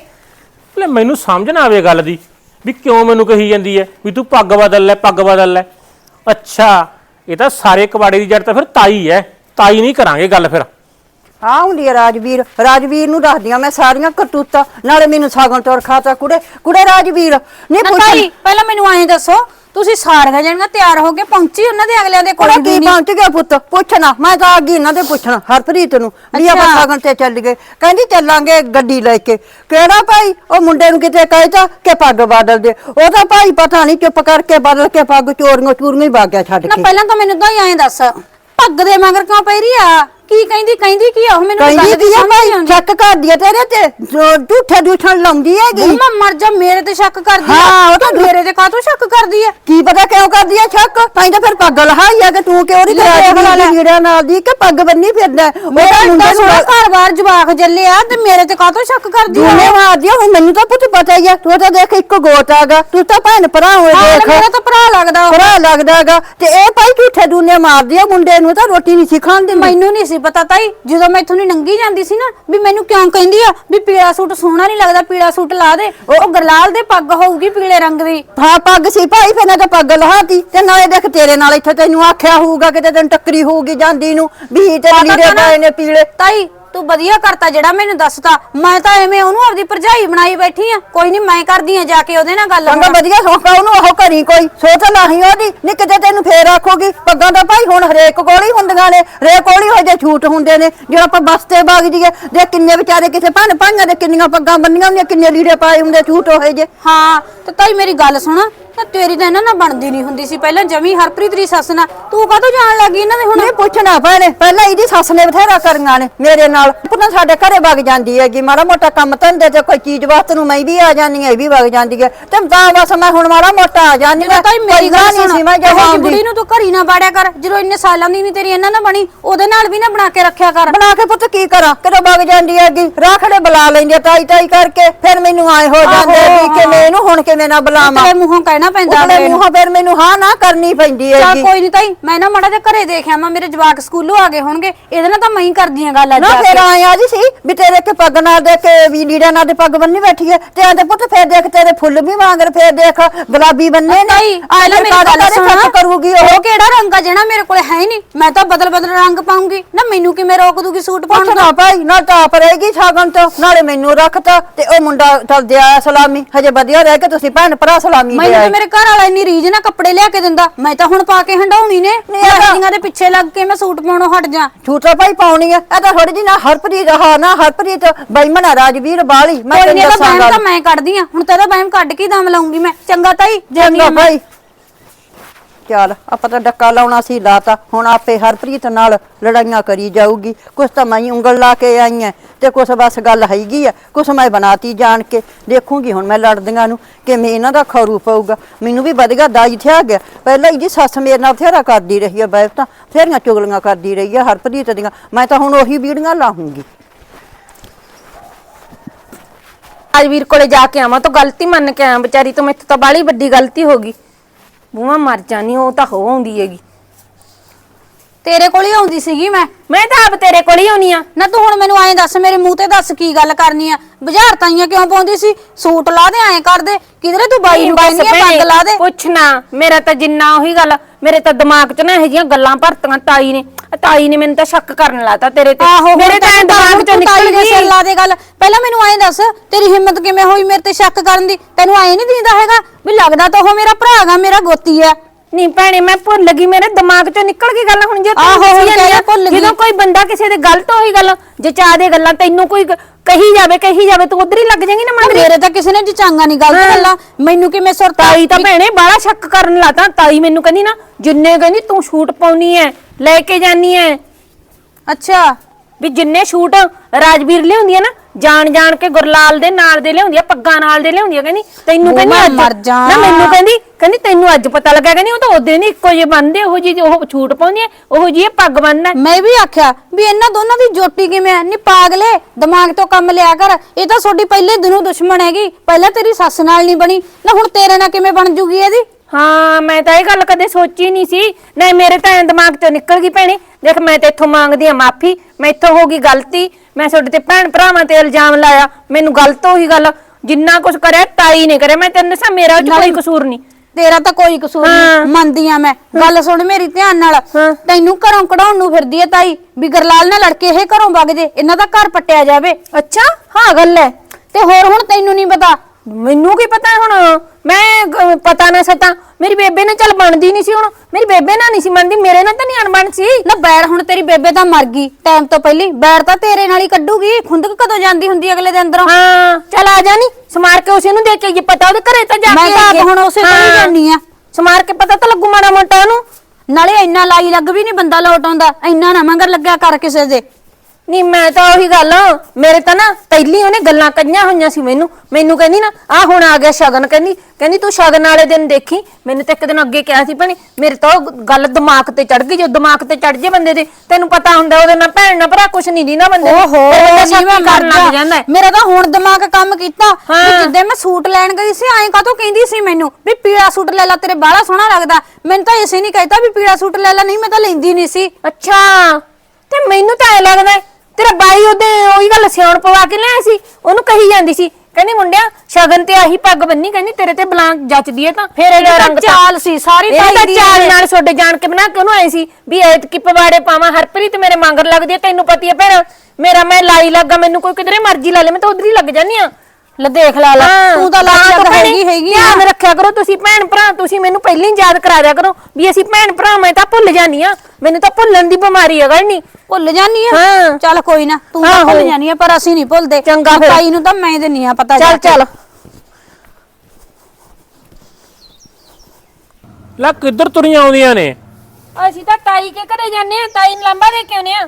ਲੈ ਮੈਨੂੰ ਸਮਝ ਨਾ ਆਵੇ ਗੱਲ ਦੀ। ਵੀ ਕਿਉਂ ਮੈਨੂੰ ਕਹੀ ਜਾਂਦੀ ਹੈ? ਵੀ ਤੂੰ ਪੱਗ ਬਦਲ ਲੈ ਪੱਗ ਬਦਲ ਲੈ। ਅੱਛਾ ਇਹ ਤਾਂ ਸਾਰੇ ਕਬਾੜੇ ਦੀ ਜੜ ਤਾਂ ਫਿਰ ਤਾਈ ਹੈ। ਤਾਈ ਨਹੀਂ ਕਰਾਂਗੇ ਗੱਲ ਫਿਰ। ਹਾਂ ਹੁੰਦੀ ਹੈ ਰਾਜਵੀਰ। ਰਾਜਵੀਰ ਨੂੰ ਦੱਸਦੀਆਂ ਮੈਂ ਸਾਰੀਆਂ ਕਰਤੂਤਾਂ। ਨਾਲੇ ਮੈਨੂੰ ਸਾਗਣ ਤੋਰ ਖਾਤਾ ਕੁੜੇ। ਕੁੜੇ ਰਾਜਵੀਰ ਨਹੀਂ ਪੁੱਛ। ਤਾਈ ਪਹਿਲਾਂ ਮੈਨੂੰ ਐਂ ਦੱਸੋ ਤੁਸੀਂ ਸਾਰੀਆਂ ਜਣੀਆਂ ਤਿਆਰ ਹੋ ਕੇ ਪਹੁੰਚੀ ਉਹਨਾਂ ਦੇ ਅਗਲਿਆਂ ਦੇ ਕੋਲ ਕੀ ਪਹੁੰਚ ਗਿਆ ਪੁੱਤ? ਪੁੱਛਣਾ ਮੈਂ ਤਾਂ ਅੱਗੇ ਇਹਨਾਂ ਦੇ ਪੁੱਛਣਾ ਹਰਪ੍ਰੀਤ ਨੂੰ ਵੀ ਆਪਾਂ ਅੱਛਾ। ਸਾਗਣ ਤੇ ਚੱਲ ਗਏ। ਕਹਿੰਦੀ ਚੱਲਾਂਗੇ ਗੱਡੀ ਲੈ ਕੇ। ਕਿਹੜਾ ਭਾਈ? ਉਹ ਮੁੰਡੇ ਨੂੰ ਕਿਤੇ ਕਹਿਤਾ ਕਿ ਪੱਗ ਬਦਲ ਦੇ। ਉਹ ਤਾਂ ਭਾਈ ਪਤਾ ਨਹੀਂ ਚੁੱਪ ਕਰਕੇ ਬਦਲ ਕੇ ਪੱਗ ਚੋਰੀਆਂ ਚੂਰੀਆਂ ਹੀ ਵਾਗਿਆ ਛੱਡ ਨਾ ਕੇ। ਪਹਿਲਾਂ ਤਾਂ ਮੈਨੂੰ ਤਾਂ ਹੀ ਐਂ ਦੱਸ ਪੱਗ ਦੇ ਮਗਰ ਕਿਉਂ ਪਈ ਰਹੀ ਆ? ਕੀ ਕਹਿੰਦੀ ਕਹਿੰਦੀ ਕੀ ਆ? ਉਹ ਮੈਨੂੰ ਤਾਂ ਕਹਿੰਦੀ ਗੱਲ ਕੀ ਦੀ ਆ ਸਮਝ ਨਹੀਂ ਭਾਈ ਆਉਂਦੀ। ਚੱਕ ਕਰਦੀ ਆ ਤੇਰੇ ਤੇ। ਜੋ ਝੂਠੇ ਝੂਠਣ ਲਾਉਂਦੀ ਹੈਗੀ ਮੈਂ ਮਰ ਜਾ ਮੇਰੇ ਤੇ ਸ਼ੱਕ ਕਰਦੀ ਆ। ਹਾਂ, ਉਹ ਤਾਂ ਤੂੰ ਮੇਰੇ ਤੇ ਕਾਹਤੋਂ ਸ਼ੱਕ ਕਰਦੀ ਆ? ਕੀ ਪਤਾ ਕਿਉਂ ਕਰਦੀ ਆ ਸ਼ੱਕ? ਤਾਂ ਤਾਂ ਫਿਰ ਪੱਗ ਲਹਾਈ ਆ ਕਿ ਤੂੰ ਕਿਉਂ ਨਹੀਂ ਲੈ ਦੇਖ ਲਾ। ਵੀੜਿਆਂ ਨਾਲ ਦੀ ਕਿ ਪੱਗ ਬੰਨੀ ਫਿਰਦਾ ਹੈ। ਉਹ ਮੇਰਾ ਤਾਂ ਮੁੰਡੇ ਇੰਨਾ ਨੂੰ ਸੋਹਣਾ ਘਰ-ਬਾਰ ਜਵਾਕ ਜੱਲਿਆ ਤੇ ਮੇਰੇ ਤੇ ਕਾਹਤੋਂ ਸ਼ੱਕ ਕਰਦੀ ਆ? ਦੂਨੇ ਮਾਰਦੀ ਆ, ਹੁਣ ਮੈਨੂੰ ਤਾਂ ਪੁੱਤ ਪਤਾ ਹੀ ਆ। ਤੂੰ ਤਾਂ ਦੇਖ ਇੱਕ ਗੋਤ ਆਗਾ। ਤੂੰ ਤਾਂ ਭੈਣ ਭਰਾ ਹੋਏ ਹਾਂ ਦੇਖ। ਮੇਰਾ ਤਾਂ ਭਰਾ ਲੱਗਦਾ ਉਹ। ਭਰਾ ਲੱਗਦਾਗਾ ਤੇ ਇਹ ਭਾਈ ਝੂਠੇ ਦੂਨੇ ਮਾਰਦੀ ਆ ਮੁੰਡੇ ਨੂੰ ਤਾਂ ਰੋਟੀ ਨਹੀਂ ਸਿਖਾਉਣ ਦਿੰਦੀ। ਮੈਨੂੰ ਨਹੀਂ ਸੀ ਪਤਾ ਤਾਈ ਜਦੋਂ ਮੈਂ ਇੱਥੋਂ ਦੀ ਨੰਗੀ ਜਾਂਦੀ ਸੀ ਨਾ ਵੀ ਮੈਨੂੰ ਕਿਉਂ ਕਹਿੰਦੀ ਆ? ਵੀ ਪੀਲਾ ਸੂਟ ਸੋਹਣਾ ਨਹੀਂ ਲੱਗਦਾ ਪੀਲਾ ਸੂਟ ਲਾ ਦੇ। ਉਹ ਗਰਲਾਲ ਦੇ ਪੱਗ ਹੋਊਗੀ ਪੀਲੇ ਰੰਗ ਦੀ। ਹਾਂ ਪੱਗ ਸੀ ਭਾਈ ਫਿਰ ਨਾ ਤਾਂ ਪੱਗ ਲਹਾਤੀ ਤੇ ਨਾਲੇ ਦੇਖ ਤੇਰੇ ਨਾਲ ਇੱਥੇ ਤੈਨੂੰ ਆਖਿਆ ਹੋਊਗਾ ਕਿਤੇ ਤੈਨੂੰ ਟੱਕਰੀ ਹੋਊਗੀ ਜਾਂਦੀ ਨੂੰ ਵੀ ਤੇ ਪਤਾ ਲੀੜੇ ਪਾਏ ਨੇ ਪੀਲੇ। ਤਾਈ ਤੂੰ ਵਧੀਆ ਕਰਤਾ ਜਿਹੜਾ ਮੈਨੂੰ ਦੱਸਤਾ। ਮੈਂ ਤਾਂ ਐਵੇਂ ਉਹਨੂੰ ਆਪਦੀ ਭਰਜਾਈ ਬਣਾਈ ਬੈਠੀ ਆ। ਕੋਈ ਨਹੀਂ ਮੈਂ ਕਰਦੀ ਆ ਜਾ ਕੇ ਉਹਦੇ ਨਾਲ ਗੱਲ। ਹੁਣ। ਵਧੀਆ ਸੋਕਾ ਉਹਨੂੰ ਉਹ ਕਰੀ ਕੋਈ। ਸੋਚ ਲਾਹੀ ਉਹਦੀ। ਨਹੀਂ ਕਿਤੇ ਤੈਨੂੰ ਫੇਰ ਆਖੋਗੀ ਪੱਗਾਂ ਦਾ ਭਾਈ ਹੁਣ ਹਰੇਕ ਕੋਲ ਹੀ ਹੁੰਦੀਆਂ ਨੇ। ਹਰੇਕ ਕੋਲ ਹੀ ਹੋ ਜੇ ਛੂਟ ਹੁੰਦੇ ਨੇ। ਜੇ ਆਪਾਂ ਬੱਸ ਤੇ ਵਗ ਜੀਏ ਦੇ ਕਿੰਨੇ ਵਿਚਾਰੇ ਕਿਸੇ ਭੰਨ ਭਾਈਆਂ ਦੇ ਕਿੰਨੀਆਂ ਪੱਗਾਂ ਬੰਨੀਆਂ ਹੁੰਦੀਆਂ ਕਿੰਨੇ ਲੀੜੇ ਪਾਏ ਹੁੰਦੇ ਛੂਟ ਹੋਏ ਜੇ ਹਾਂ ਤੇ ਤਾਈ ਮੇਰੀ ਗੱਲ ਸੁਣ। ਤਾਂ ਤੇਰੀ ਤਾਂ ਇਹਨਾਂ ਨਾਲ ਬਣਦੀ ਨਹੀਂ ਹੁੰਦੀ ਸੀ। ਪਹਿਲਾਂ ਜਮੀ ਹਰਪ੍ਰੀਤ ਦੀ ਸੱਸ ਨਾਲ। ਤੂੰ ਕਾਹਤੋਂ ਜਾਣ ਲੱਗੀ ਇਹਨਾਂ ਦੇ ਹੁਣ? ਨਹੀਂ ਪੁੱਛਣਾ ਭੈਣੇ ਪਹਿਲਾਂ ਇਹਦੀ ਸੱਸ ਨੇ ਬਥੇਰਾ ਕਰੀਆਂ ਨੇ। ਮੇਰੇ ਨਾਲ ਪੁੱਤਾਂ ਸਾਡੇ ਘਰੇ ਵਗ ਜਾਂਦੀ ਹੈਗੀ ਮਾੜਾ ਮੋਟਾ ਕੰਮ ਧੰਦੇ ਤੇ ਕੋਈ ਚੀਜ਼ ਵਾਸਤੇ ਨੂੰ ਮੈਂ ਵੀ ਆ ਜਾਂਦੀ ਹਾਂ ਇਹ ਵੀ ਵਗ ਜਾਂਦੀ ਹੈ। ਤੇ ਤਾਂ ਬਸ ਮੈਂ ਹੁਣ ਮਾੜਾ ਮੋਟਾ ਆ ਜਾਂਦੀ ਹਾਂ ਤਾਈ ਮੇਰੀ ਗੱਲ ਨਹੀਂ ਸੁਣ ਸੀ ਮੈਂ ਜਵਾਬ ਬੁੜੀ ਨੂੰ ਤੂੰ ਘਰੀ ਨਾ ਬਾੜਿਆ ਕਰ ਜਦੋਂ ਇੰਨੇ ਸਾਲਾਂ ਦੀ ਨਹੀਂ ਤੇਰੀ ਇਹਨਾਂ ਨਾਲ ਬਣੀ ਉਹਦੇ ਨਾਲ ਵੀ ਨਾ ਬਣਾ ਕੇ ਰੱਖਿਆ ਕਰ। ਬਣਾ ਕੇ ਪੁੱਤ ਕੀ ਕਰਾਂ ਕਦੋਂ ਵਗ ਜਾਂਦੀ ਹੈਗੀ ਰਾਖੜੇ ਬੁਲਾ ਲੈਂਦੀ ਆ ਤਾਈ ਤਾਈ ਕਰਕੇ ਫਿਰ ਮੈਨੂੰ ਆਏ ਹੋ ਜਾਂਦੇ ਆਹੋ, ਵੀ ਕਿ ਮੈਂ ਇਹਨੂੰ ਹੁਣ ਕਿਵੇਂ ਨਾ ਬੁਲਾਵਾਂ। ਤੇਰੇ ਮੂੰਹੋਂ ਕਹਿਣਾ ਪੈਂਦਾ ਉਹਦੇ। ਮੂੰਹੋਂ ਫਿਰ ਮੈਨੂੰ ਹਾਂ ਨਾ ਕਰਨੀ ਪੈਂਦੀ ਚੱਲ ਹੈਗੀ। ਕੋਈ ਨਹੀਂ ਤਾਈ ਮੈਂ ਨਾ ਮਾੜਾ ਜਿਹਾ ਘਰੇ ਦੇਖਿਆ ਮੈਂ ਮੇਰੇ ਜਵਾਕ ਸਕੂਲੋਂ ਆ ਗਏ ਹੋਣਗੇ ਇਹਦੇ ਨਾਲ ਤਾਂ ਮੈਂ ਹੀ ਕਰਦੀ ਆ ਗੱਲ ਅੱਜ ਨਾ ਜਾ ਫਿਰ ਕੇ। ਆਇਆ ਜੀ ਸੀ ਵੀ ਤੇਰੇ ਕੇ ਪੱਗ ਨਾਲ ਦੇ ਕੇ ਵੀ ਲੀੜਾ ਨਾਲ ਦੇ ਪੱਗ ਬੰਨੀ ਬੈਠੀ ਹੈ ਤੇ ਆਂਦੇ ਪੁੱਤ ਫੇਰ ਦੇਖ ਤੇਰੇ ਫੁੱਲ ਵੀ ਵਾਂਗਰ ਫੇਰ ਦੇਖ ਗੁਲਾਬੀ ਬੰਨੇ ਨੇ। ਤਾਈ ਪਹਿਲਾਂ ਮੇਰੀ ਗੱਲ ਸੁਣ। ਕਰੂਗੀ ਉਹ? ਕਿਹੜਾ ਰੰਗ ਆ ਜਿਹੜਾ ਮੇਰੇ ਕੋਲ ਹੈ ਹੀ ਨਹੀਂ? ਮੈਂ ਤਾਂ ਬਦਲ ਬਦਲ ਰੰਗ ਪਾਉਂਗੀ। ਨਾ ਮੈਨੂੰ ਕਿਵੇਂ ਰੋਕ ਦੂਗੀ ਸੂਟ ਪਾਉਣ ਤੋਂ ਨਾ ਭਾਈ ਨਾ ਤਾਂ ਆਪ ਰਹੇਗੀ ਸਾਗਨ ਤੋਂ ਨਾਲੇ ਮੈਨੂੰ ਰੱਖਤਾ ਤੇ ਉਹ ਮੁੰਡਾ ਚੱਲਦੇ ਆਇਆ ਸਲਾਮੀ। ਹਜੇ ਵਧੀਆ ਰਹਿ ਕੇ ਤੁਸੀਂ ਭੈਣ ਭਰਾ ਸਲਾਮੀ ਦੇ ਮੈਨੂੰ ਆਏ। ਮੇਰੇ ਘਰ ਵਾਲਾ ਇੰਨੀ ਰੀਝ ਨਾਲ ਕੱਪੜੇ ਲਿਆ ਕੇ ਦਿੰਦਾ। ਮੈਂ ਤਾਂ ਹੁਣ ਪਾ ਕੇ ਹੰਡਾਉਣੀ ਨੇ। ਹਸਤੀਆਂ ਦੇ ਪਿੱਛੇ ਲੱਗ ਕੇ ਮੈਂ ਸੂਟ ਪਾਉਣੋਂ ਹਟ ਜਾ। ਛੂਟਾ ਭਾਈ ਪਾਉਣੀ ਹੈ ਇਹ ਤਾਂ ਥੋੜੀ ਜੀ ਨਾ ਹਰਪ੍ਰੀਤ ਹਾਂ ਨਾ ਹਰਪ੍ਰੀਤ ਬਈਮਨਾ ਰਾਜਵੀਰ ਬਾਲੀ ਮੈਂ ਕੋਈ ਤੈਨੂੰ ਇਹਦਾ ਤਾਂ ਮੈਂ ਕੱਢਦੀ ਆ। ਹੁਣ ਤੇਰਾ ਬਹਿਮ ਕੱਢ ਕੇ ਹੀ ਦਮ ਲਾਉਂਗੀ ਮੈਂ। ਚੰਗਾ ਤਾਈ ਜਾਨੀ ਚੰਗਾ ਆ ਮੈਂ ਭਾਈ। ਚੱਲ। ਆਪਾਂ ਤਾਂ ਡੱਕਾ ਲਾਉਣਾ ਸੀ, ਲਾਤਾ। ਹੁਣ ਆਪੇ ਹਰਪ੍ਰੀਤ ਨਾਲ ਲੜਾਈਆਂ ਕਰੀ ਜਾਊਗੀ। ਕੁਛ ਤਾਂ ਮੈਂ ਹੀ ਉਂਗਲ ਲਾ ਕੇ ਆਈ ਐ ਤੇ ਕੁਛ ਬਸ ਗੱਲ ਹੈਗੀ ਆ। ਕੁਛ ਮੈਂ ਬਣਾਤੀ ਜਾਣ ਕੇ। ਦੇਖੂਗੀ ਹੁਣ ਮੈਂ ਲੜਦੀਆਂ ਨੂੰ ਕਿ ਮੈਂ ਇਹਨਾਂ ਦਾ ਖਰੂ ਪਊਗਾ। ਮੈਨੂੰ ਵੀ ਵਧੀਆ ਦਾਜ ਥਿਆ ਗਿਆ। ਪਹਿਲਾਂ ਹੀ ਜੀ ਸੱਸ ਮੇਰੇ ਨਾਲ ਫੇਰਾ ਕਰਦੀ ਰਹੀ ਆ ਬੈਠ ਤਾਂ। ਫੇਰੀਆਂ ਚੁਗਲੀਆਂ ਕਰਦੀ ਰਹੀ ਆ ਹਰਪ੍ਰੀਤ ਦੀਆਂ। ਮੈਂ ਤਾਂ ਹੁਣ ਉਹੀ ਵੀੜੀਆਂ ਲਾਹੂੰਗੀ। ਵੀਰ ਕੋਲੇ ਜਾ ਕੇ ਆਵਾਂ। ਤਾਂ ਗਲਤੀ ਮੰਨ ਕੇ ਆਇਆ ਵਿਚਾਰੀ, ਤੋਂ ਮੈਥੋਂ ਤਾਂ ਬਾਲੀ ਵੱਡੀ ਗਲਤੀ ਹੋ ਗਈ। ਬੂਹਾ ਮਰ ਜਾਣੀ ਉਹ ਤਾਂ ਹੋ ਆਉਂਦੀ ਹੈਗੀ। ਤੇਰੇ ਕੋਲ ਹੀ ਆਉਂਦੀ ਸੀਗੀ ਮੈਂ। ਮੈਂ ਤਾਂ ਆਪ ਤੇਰੇ ਕੋਲ ਹੀ ਆਉਣੀ ਆ। ਨਾ ਤੂੰ ਹੁਣ ਮੈਨੂੰ ਐਂ ਦੱਸ ਮੇਰੇ ਮੂੰਹ ਤੇ ਦੱਸ ਕੀ ਗੱਲ ਕਰਨੀ ਆ। ਬਾਜ਼ਾਰ ਤਾਈਆਂ ਕਿਉਂ ਪਾਉਂਦੀ ਸੀ? ਸੂਟ ਲਾ ਦੇ ਐਂ ਕਰ ਦੇ। ਕਿਧਰੇ ਤੂੰ ਬਾਈ ਨੂੰ ਕਹਿੰਦੀ ਆ ਪੱਗ ਲਾ ਦੇ। ਪੁੱਛ ਨਾ ਮੇਰਾ ਤਾਂ ਜਿੰਨਾ ਉਹੀ ਗੱਲ ਮੇਰੇ ਤਾਂ ਦਿਮਾਗ 'ਚ ਨਾ ਇਹੋ ਜਿਹੀਆਂ ਗੱਲਾਂ ਭਰਤੀਆਂ ਤਾਈ ਨੇ। ਤਾਈ ਨੇ ਮੈਨੂੰ ਤਾਂ ਸ਼ੱਕ ਕਰਨ ਲਾਤਾ ਤੇਰੇ ਤੇ। ਮੇਰੇ ਤਾਂ ਦਿਮਾਗ ਦੇ ਗੱਲ। ਪਹਿਲਾਂ ਮੈਨੂੰ ਐਂ ਦੱਸ ਤੇਰੀ ਹਿੰਮਤ ਕਿਵੇਂ ਹੋਈ ਮੇਰੇ ਤੇ ਸ਼ੱਕ ਕਰਨ ਦੀ? ਤੈਨੂੰ ਐਂ ਨਹੀਂ ਦਿੰਦਾ ਹੈਗਾ ਵੀ ਲੱਗਦਾ ਤਾਂ ਉਹ ਮੇਰਾ ਭਰਾ ਗਾ ਮੇਰਾ ਗੋਤੀ ਆ ਨਹੀਂ ਭੈਣੇ ਮੈਂ ਭੁੱਲ ਗਈ ਮੇਰੇ ਦਿਮਾਗ ਚੋਂ ਨਿਕਲ ਗਈ ਗੱਲ ਹੁਣ ਜੇ ਤੂੰ ਆਹੋ, ਹੁਣ ਦੱਸੀ ਜਾਂਦੀ ਕਹਿ ਆ, ਭੁੱਲ ਗਈ। ਜਦੋਂ ਕੋਈ ਬੰਦਾ ਕਿਸੇ ਦੇ ਗਲਤ ਹੋਈ ਗੱਲ ਜਚਾ ਦੇ ਗੱਲਾਂ ਤੈਨੂੰ ਕੋਈ ਕਹੀ ਜਾਵੇ ਕਹੀ ਜਾਵੇ ਤੂੰ ਉਧਰ ਹੀ ਲੱਗ ਜਾਏਗੀ ਨਾ ਮਗਰ ਮੇਰੇ ਤਾਂ ਕਿਸੇ ਨੇ ਜਚਾਂਗਾ ਨਹੀਂ ਗਲਤ ਹਾਂ। ਗੱਲਾਂ। ਮੈਨੂੰ ਕਿਵੇਂ ਸੁਰਤਾ ਤਾਈ ਤਾਂ ਭੈਣੇ ਬਾਹਲਾ ਸ਼ੱਕ ਕਰਨ ਲਾਤਾ ਤਾਈ ਮੈਨੂੰ ਕਹਿੰਦੀ ਨਾ ਜਿੰਨੇ ਕਹਿੰਦੀ ਤੂੰ ਸ਼ੂਟ ਪਾਉਣੀ ਐ ਲੈ ਕੇ ਜਾਨੀ ਐ। ਅੱਛਾ। ਵੀ ਜਿੰਨੇ ਸ਼ੂਟ ਰਾਜਵੀਰ ਲਿਆਉਂਦੀ ਆ ਨਾ ਜਾਣ ਜਾਣ ਕੇ ਗੁਰਲਾਲ ਦੇ ਨਾਲ ਦੇ ਲਿਆਉਂਦੀ ਆ ਪੱਗਾਂ ਨਾਲ ਦੇ ਲਿਆਉਂਦੀ ਆ ਕਹਿੰਦੀ ਤੈਨੂੰ ਕਹਿੰਦੀ ਮੈਂ ਅੱਜ ਮਰ ਜਾ। ਨਾ ਮੈਨੂੰ ਕਹਿੰਦੀ ਕਹਿੰਦੀ ਤੈਨੂੰ ਅੱਜ ਪਤਾ ਲੱਗਾ ਕਹਿੰਦੀ ਉਹ ਤਾਂ ਉਹਦੇ ਨਹੀਂ ਇੱਕੋ ਜਿਹੇ ਬੰਨਦੇ ਉਹ ਜੀ ਉਹ ਛੂਟ ਪਾਉਂਦੀ ਐ ਉਹ ਜੀ ਇਹ ਪੱਗ ਬੰਨਣਾ ਮੈਂ ਵੀ ਆਖਿਆ ਵੀ ਇਹਨਾਂ ਦੋਨਾਂ ਦੀ ਜੋਟੀ ਕਿਵੇਂ ਐ? ਨੀ ਪਾਗਲੇ ਦਿਮਾਗ ਤੋਂ ਕੰਮ ਲਿਆ ਕਰ ਇਹ ਤਾਂ ਤੁਹਾਡੀ ਪਹਿਲੇ ਦਿਨੋਂ ਦੁਸ਼ਮਣ ਹੈਗੀ ਪਹਿਲਾਂ ਤੇਰੀ ਸੱਸ ਨਾਲ ਨਹੀਂ ਬਣੀ ਨਾ ਹੁਣ ਤੇਰੇ ਨਾਲ ਕਿਵੇਂ ਬਣ ਜੂਗੀ ਇਹਦੀ? ਹਾਂ ਮੈਂ ਤਾਂ ਇਹ ਗੱਲ ਕਦੇ ਸੋਚੀ ਨਹੀਂ ਸੀ ਨਹੀਂ ਮੇਰੇ ਤਾਂ ਐਂ ਦਿਮਾਗ ਚੋਂ ਨਿਕਲ ਗਈ ਭੈਣੇ ਦੇਖ ਮੈਂ ਤੇ ਇੱਥੋਂ ਮੰਗਦੀ ਆ ਮਾਫੀ ਮੈਥੋਂ ਹੋ ਗਈ ਗਲਤੀ ਮੈਂ ਤੁਹਾਡੇ ਤੇ ਭੈਣ ਭਰਾਵਾਂ ਤੇ ਇਲਜ਼ਾਮ ਲਾਇਆ ਮੈਨੂੰ ਗਲਤ ਹੋਈ ਗੱਲ ਜਿੰਨਾ ਕੁਝ ਕਰਿਆ ਤਾਈ ਨੇ ਕਰਿਆ ਮੈਂ ਤੈਨੂੰ ਦੱਸਾਂ ਮੇਰਾ ਉਹ 'ਚ ਕੋਈ ਕਸੂਰ ਨਹੀਂ। ਤੇਰਾ ਤਾਂ ਕੋਈ ਕਸੂਰ ਹਾਂ। ਨਹੀਂ ਮੰਨਦੀ ਆ ਮੈਂ। ਗੱਲ ਸੁਣ ਮੇਰੀ ਧਿਆਨ ਨਾਲ। ਤੈਨੂੰ ਘਰੋਂ ਕਢਾਉਣ ਨੂੰ ਫਿਰਦੀ ਐ ਤਾਈ ਵੀ ਗਰਲਾਲ ਨਾਲ ਲੜ ਕੇ ਇਹ ਘਰੋਂ ਵਗ ਜੇ ਇਹਨਾਂ ਦਾ ਘਰ ਪੱਟਿਆ ਜਾਵੇ। ਅੱਛਾ। ਹਾਂ ਗੱਲ ਹੈ। ਤੇ ਹੋਰ ਹੁਣ ਤੈਨੂੰ ਨਹੀਂ ਪਤਾ ਮੈਨੂੰ ਕੀ ਪਤਾ ਹੁਣ? ਮੈਂ ਗ- ਪਤਾ ਨਾ ਸਤਾ। ਮੇਰੀ ਬੇਬੇ ਨਾਲ ਚੱਲ ਬਣਦੀ ਨਹੀਂ ਸੀ ਹੁਣ। ਮੇਰੀ ਬੇਬੇ ਨਾਲ ਨਹੀਂ ਸੀ ਬਣਦੀ। ਮੇਰੇ ਨਾਲ ਤਾਂ ਨਹੀਂ ਅਣਬਣ ਸੀ। ਨਾ ਬੈਰ ਹੁਣ ਤੇਰੀ ਬੇਬੇ ਤਾਂ ਮਰ ਗਈ ਟਾਈਮ ਤੋਂ ਪਹਿਲੀ। ਬੈਰ ਤਾਂ ਤੇਰੇ ਨਾਲ ਹੀ ਕੱਢੂਗੀ। ਖੁੰਦਕ ਕਦੋਂ ਜਾਂਦੀ ਹੁੰਦੀ ਅਗਲੇ ਦੇ ਅੰਦਰੋਂ? ਹਾਂ। ਚੱਲ ਆ ਜਾ ਨੀ। ਸਮਾਰ ਕੇ ਉਸੇ ਨੂੰ ਦੇਖ ਕੇ ਜੇ ਪਤਾ ਉਹਦੇ ਘਰੇ ਤਾਂ ਜਾ ਮੈਂ ਕੇ ਤਾਂ ਆਪ ਆਈਏ। ਹੁਣ ਉਸੇ ਕੋਲ ਹੀ ਹਾਂ। ਜਾਂਦੀ ਆ। ਸਮਾਰ ਕੇ ਪਤਾ ਤਾਂ ਲੱਗੂ ਮਾੜਾ ਮੋਟਾ ਉਹਨੂੰ। ਨਾਲੇ ਇੰਨਾ ਲਾਈ ਲੱਗ ਵੀ ਨਹੀਂ ਬੰਦਾ ਲੋਟ ਆਉਂਦਾ। ਇੰਨਾ ਨਾ ਮੰਗਰ ਲੱਗਿਆ ਕਰ ਕਿਸੇ ਦੇ। ਨਹੀਂ ਮੈਂ ਤਾਂ ਉਹੀ ਗੱਲ ਮੇਰੇ ਤਾਂ ਨਾ ਪਹਿਲੀ ਉਹਨੇ ਗੱਲਾਂ ਕਹੀਆਂ ਹੋਈਆਂ ਸੀ ਮੈਨੂੰ ਮੈਨੂੰ ਕਹਿੰਦੀ ਨਾ ਆ ਹੁਣ ਆ ਗਿਆ ਸ਼ਗਨ ਕਹਿੰਦੀ ਕਹਿੰਦੀ ਤੂੰ ਸ਼ਗਨ ਵਾਲੇ ਦਿਨ ਦੇਖੀ ਮੈਨੂੰ ਤਾਂ ਇੱਕ ਦਿਨ ਅੱਗੇ ਕਿਹਾ ਸੀ ਭਣੀ ਮੇਰੇ ਤਾਂ ਉਹ ਗੱਲ ਦਿਮਾਗ ਤੇ ਚੜ ਗਈ ਜੋ ਦਿਮਾਗ ਤੇ ਚੜ ਜੇ ਬੰਦੇ ਦੇ ਤੈਨੂੰ ਪਤਾ ਹੁੰਦਾ ਉਹਦੇ ਨਾਲ ਭੈਣ ਨਾਲ ਭਰਾ ਕੁਛ ਨਹੀਂ ਦੀ ਨਾ ਬੰਦੇ ਨੂੰ। ਓਹੋ ਫਿਰ ਬੰਦਾ ਨੀ ਮੈਂ ਸ਼ੱਕ ਕਰਨ ਮਰ ਲੱਗ ਜਾ। ਜਾਂਦਾ ਹੈ। ਮੇਰਾ ਤਾਂ ਹੁਣ ਦਿਮਾਗ ਕੰਮ ਕੀਤਾ ਵੀ ਹਾਂ। ਜਿੱਦੇ ਮੈਂ ਸੂਟ ਲੈਣ ਗਈ ਸੀ ਐਂ ਕਾਤੋਂ ਕਹਿੰਦੀ ਸੀ ਮੈਨੂੰ ਵੀ ਪੀਲਾ ਸੂਟ ਲੈ ਲੈ ਤੇਰੇ ਬਾਹਲਾ ਸੋਹਣਾ ਲੱਗਦਾ ਮੈਨੂੰ ਤਾਂ ਇਸੇ ਨਹੀਂ ਕਹਿਤਾ ਵੀ ਪੀਲਾ ਸੂਟ ਲੈ ਲੈ ਨਹੀਂ ਮੈਂ ਤਾਂ ਲੈਂਦੀ ਨਹੀਂ ਸੀ ਅੱਛਾ ਤੇ ਮੈਨੂੰ ਤਾਂ ਐ ਲੱਗਦਾ ਹੈ, ਤੇਰਾ ਬਾਈ ਉਹਦੇ ਉਹੀ ਗੱਲ ਸਿਆਣ ਪਵਾ ਕੇ ਲਿਆ ਸੀ ਉਹਨੂੰ ਕਹੀ ਜਾਂਦੀ ਸੀ ਕਹਿੰਦੀ ਮੁੰਡਿਆ ਸ਼ਗਨ ਤੇ ਆਹੀ ਪੱਗ ਬੰਨੀ ਕਹਿੰਦੀ ਤੇਰੇ ਤੇ ਬਲਾਂ ਜੱਚਦੀ ਹੈ ਤਾਂ ਫੇਰ ਇਹਦਾ ਰੰਗ ਚਾਲ ਸੀ, ਸਾਰੀ ਤਾਈ ਦੀ ਚਾਲ। ਨਾਲ ਛੋਡੇ ਜਾਣ ਕੇ ਬਣਾ ਕੇ ਉਹਨੂੰ ਆਏ ਸੀ ਵੀ ਐਤਕੀ ਪਵਾੜੇ ਪਾਵਾਂ ਹਰਪ੍ਰੀਤ ਮੇਰੇ ਮੰਗਰ ਲੱਗਦੀ ਹੈ ਤੈਨੂੰ ਪਤੀ ਹੈ ਭੈਣ ਮੇਰਾ ਮੈਂ ਲਾਈ ਲੱਗਾ ਮੈਨੂੰ ਕੋਈ ਕਿਧਰੇ ਮਰਜ਼ੀ ਲਾ ਲੇ ਮੈਂ ਤਾਂ ਉਧਰ ਹੀ ਲੱਗ ਜਾਨੀ ਆ ਲੈ ਦੇਖ ਲਾ ਲੈ ਤੂੰ ਤਾਂ ਲੱਗ ਲੱਗ ਭੈਣੇ, ਹੈਗੀ ਹੈਗੀ ਧਿਆਨ ਰੱਖਿਆ ਕਰੋ ਤੁਸੀਂ ਭੈਣ ਭਰਾ ਤੁਸੀਂ ਮੈਨੂੰ ਪਹਿਲਾਂ ਹੀ ਯਾਦ ਕਰਾ ਦਿਆ ਕਰੋ ਵੀ ਅਸੀਂ ਭੈਣ ਭਰਾ ਮੈਂ ਤਾਂ ਭੁੱਲ ਜਾਨੀ ਆ। ਮੈਨੂੰ ਤਾਂ ਭੁੱਲਣ ਦੀ ਬਿਮਾਰੀ ਹੈ ਗੱਲ ਨਹੀਂ ਭੁੱਲ ਜਾਨੀ ਆ? ਹਾਂ। ਚੱਲ ਕੋਈ ਨਾ ਤੂੰ ਤਾਂ ਆਹੋ। ਭੁੱਲ ਜਾਨੀ ਆ ਪਰ ਅਸੀਂ ਨਹੀਂ ਭੁੱਲਦੇ। ਚੰਗਾ ਫਿਰ। ਤਾਈ ਨੂੰ ਤਾਂ ਮੈਂ ਦਿੰਨੀ ਆ ਪਤਾ ਚੱਲ ਜਾ ਕੇ। ਚੱਲ। ਲੈ ਕਿੱਧਰ ਤੁਰੀਆਂ ਆਉਂਦੀਆਂ ਨੇ? ਅਸੀਂ ਤਾਂ ਤਾਈ ਕੇ ਘਰੇ ਜਾਂਦੇ ਆ ਤਾਈ ਨੂੰ ਲੰਬਾ ਦੇ ਕੇ ਆਉਨੇ ਆ।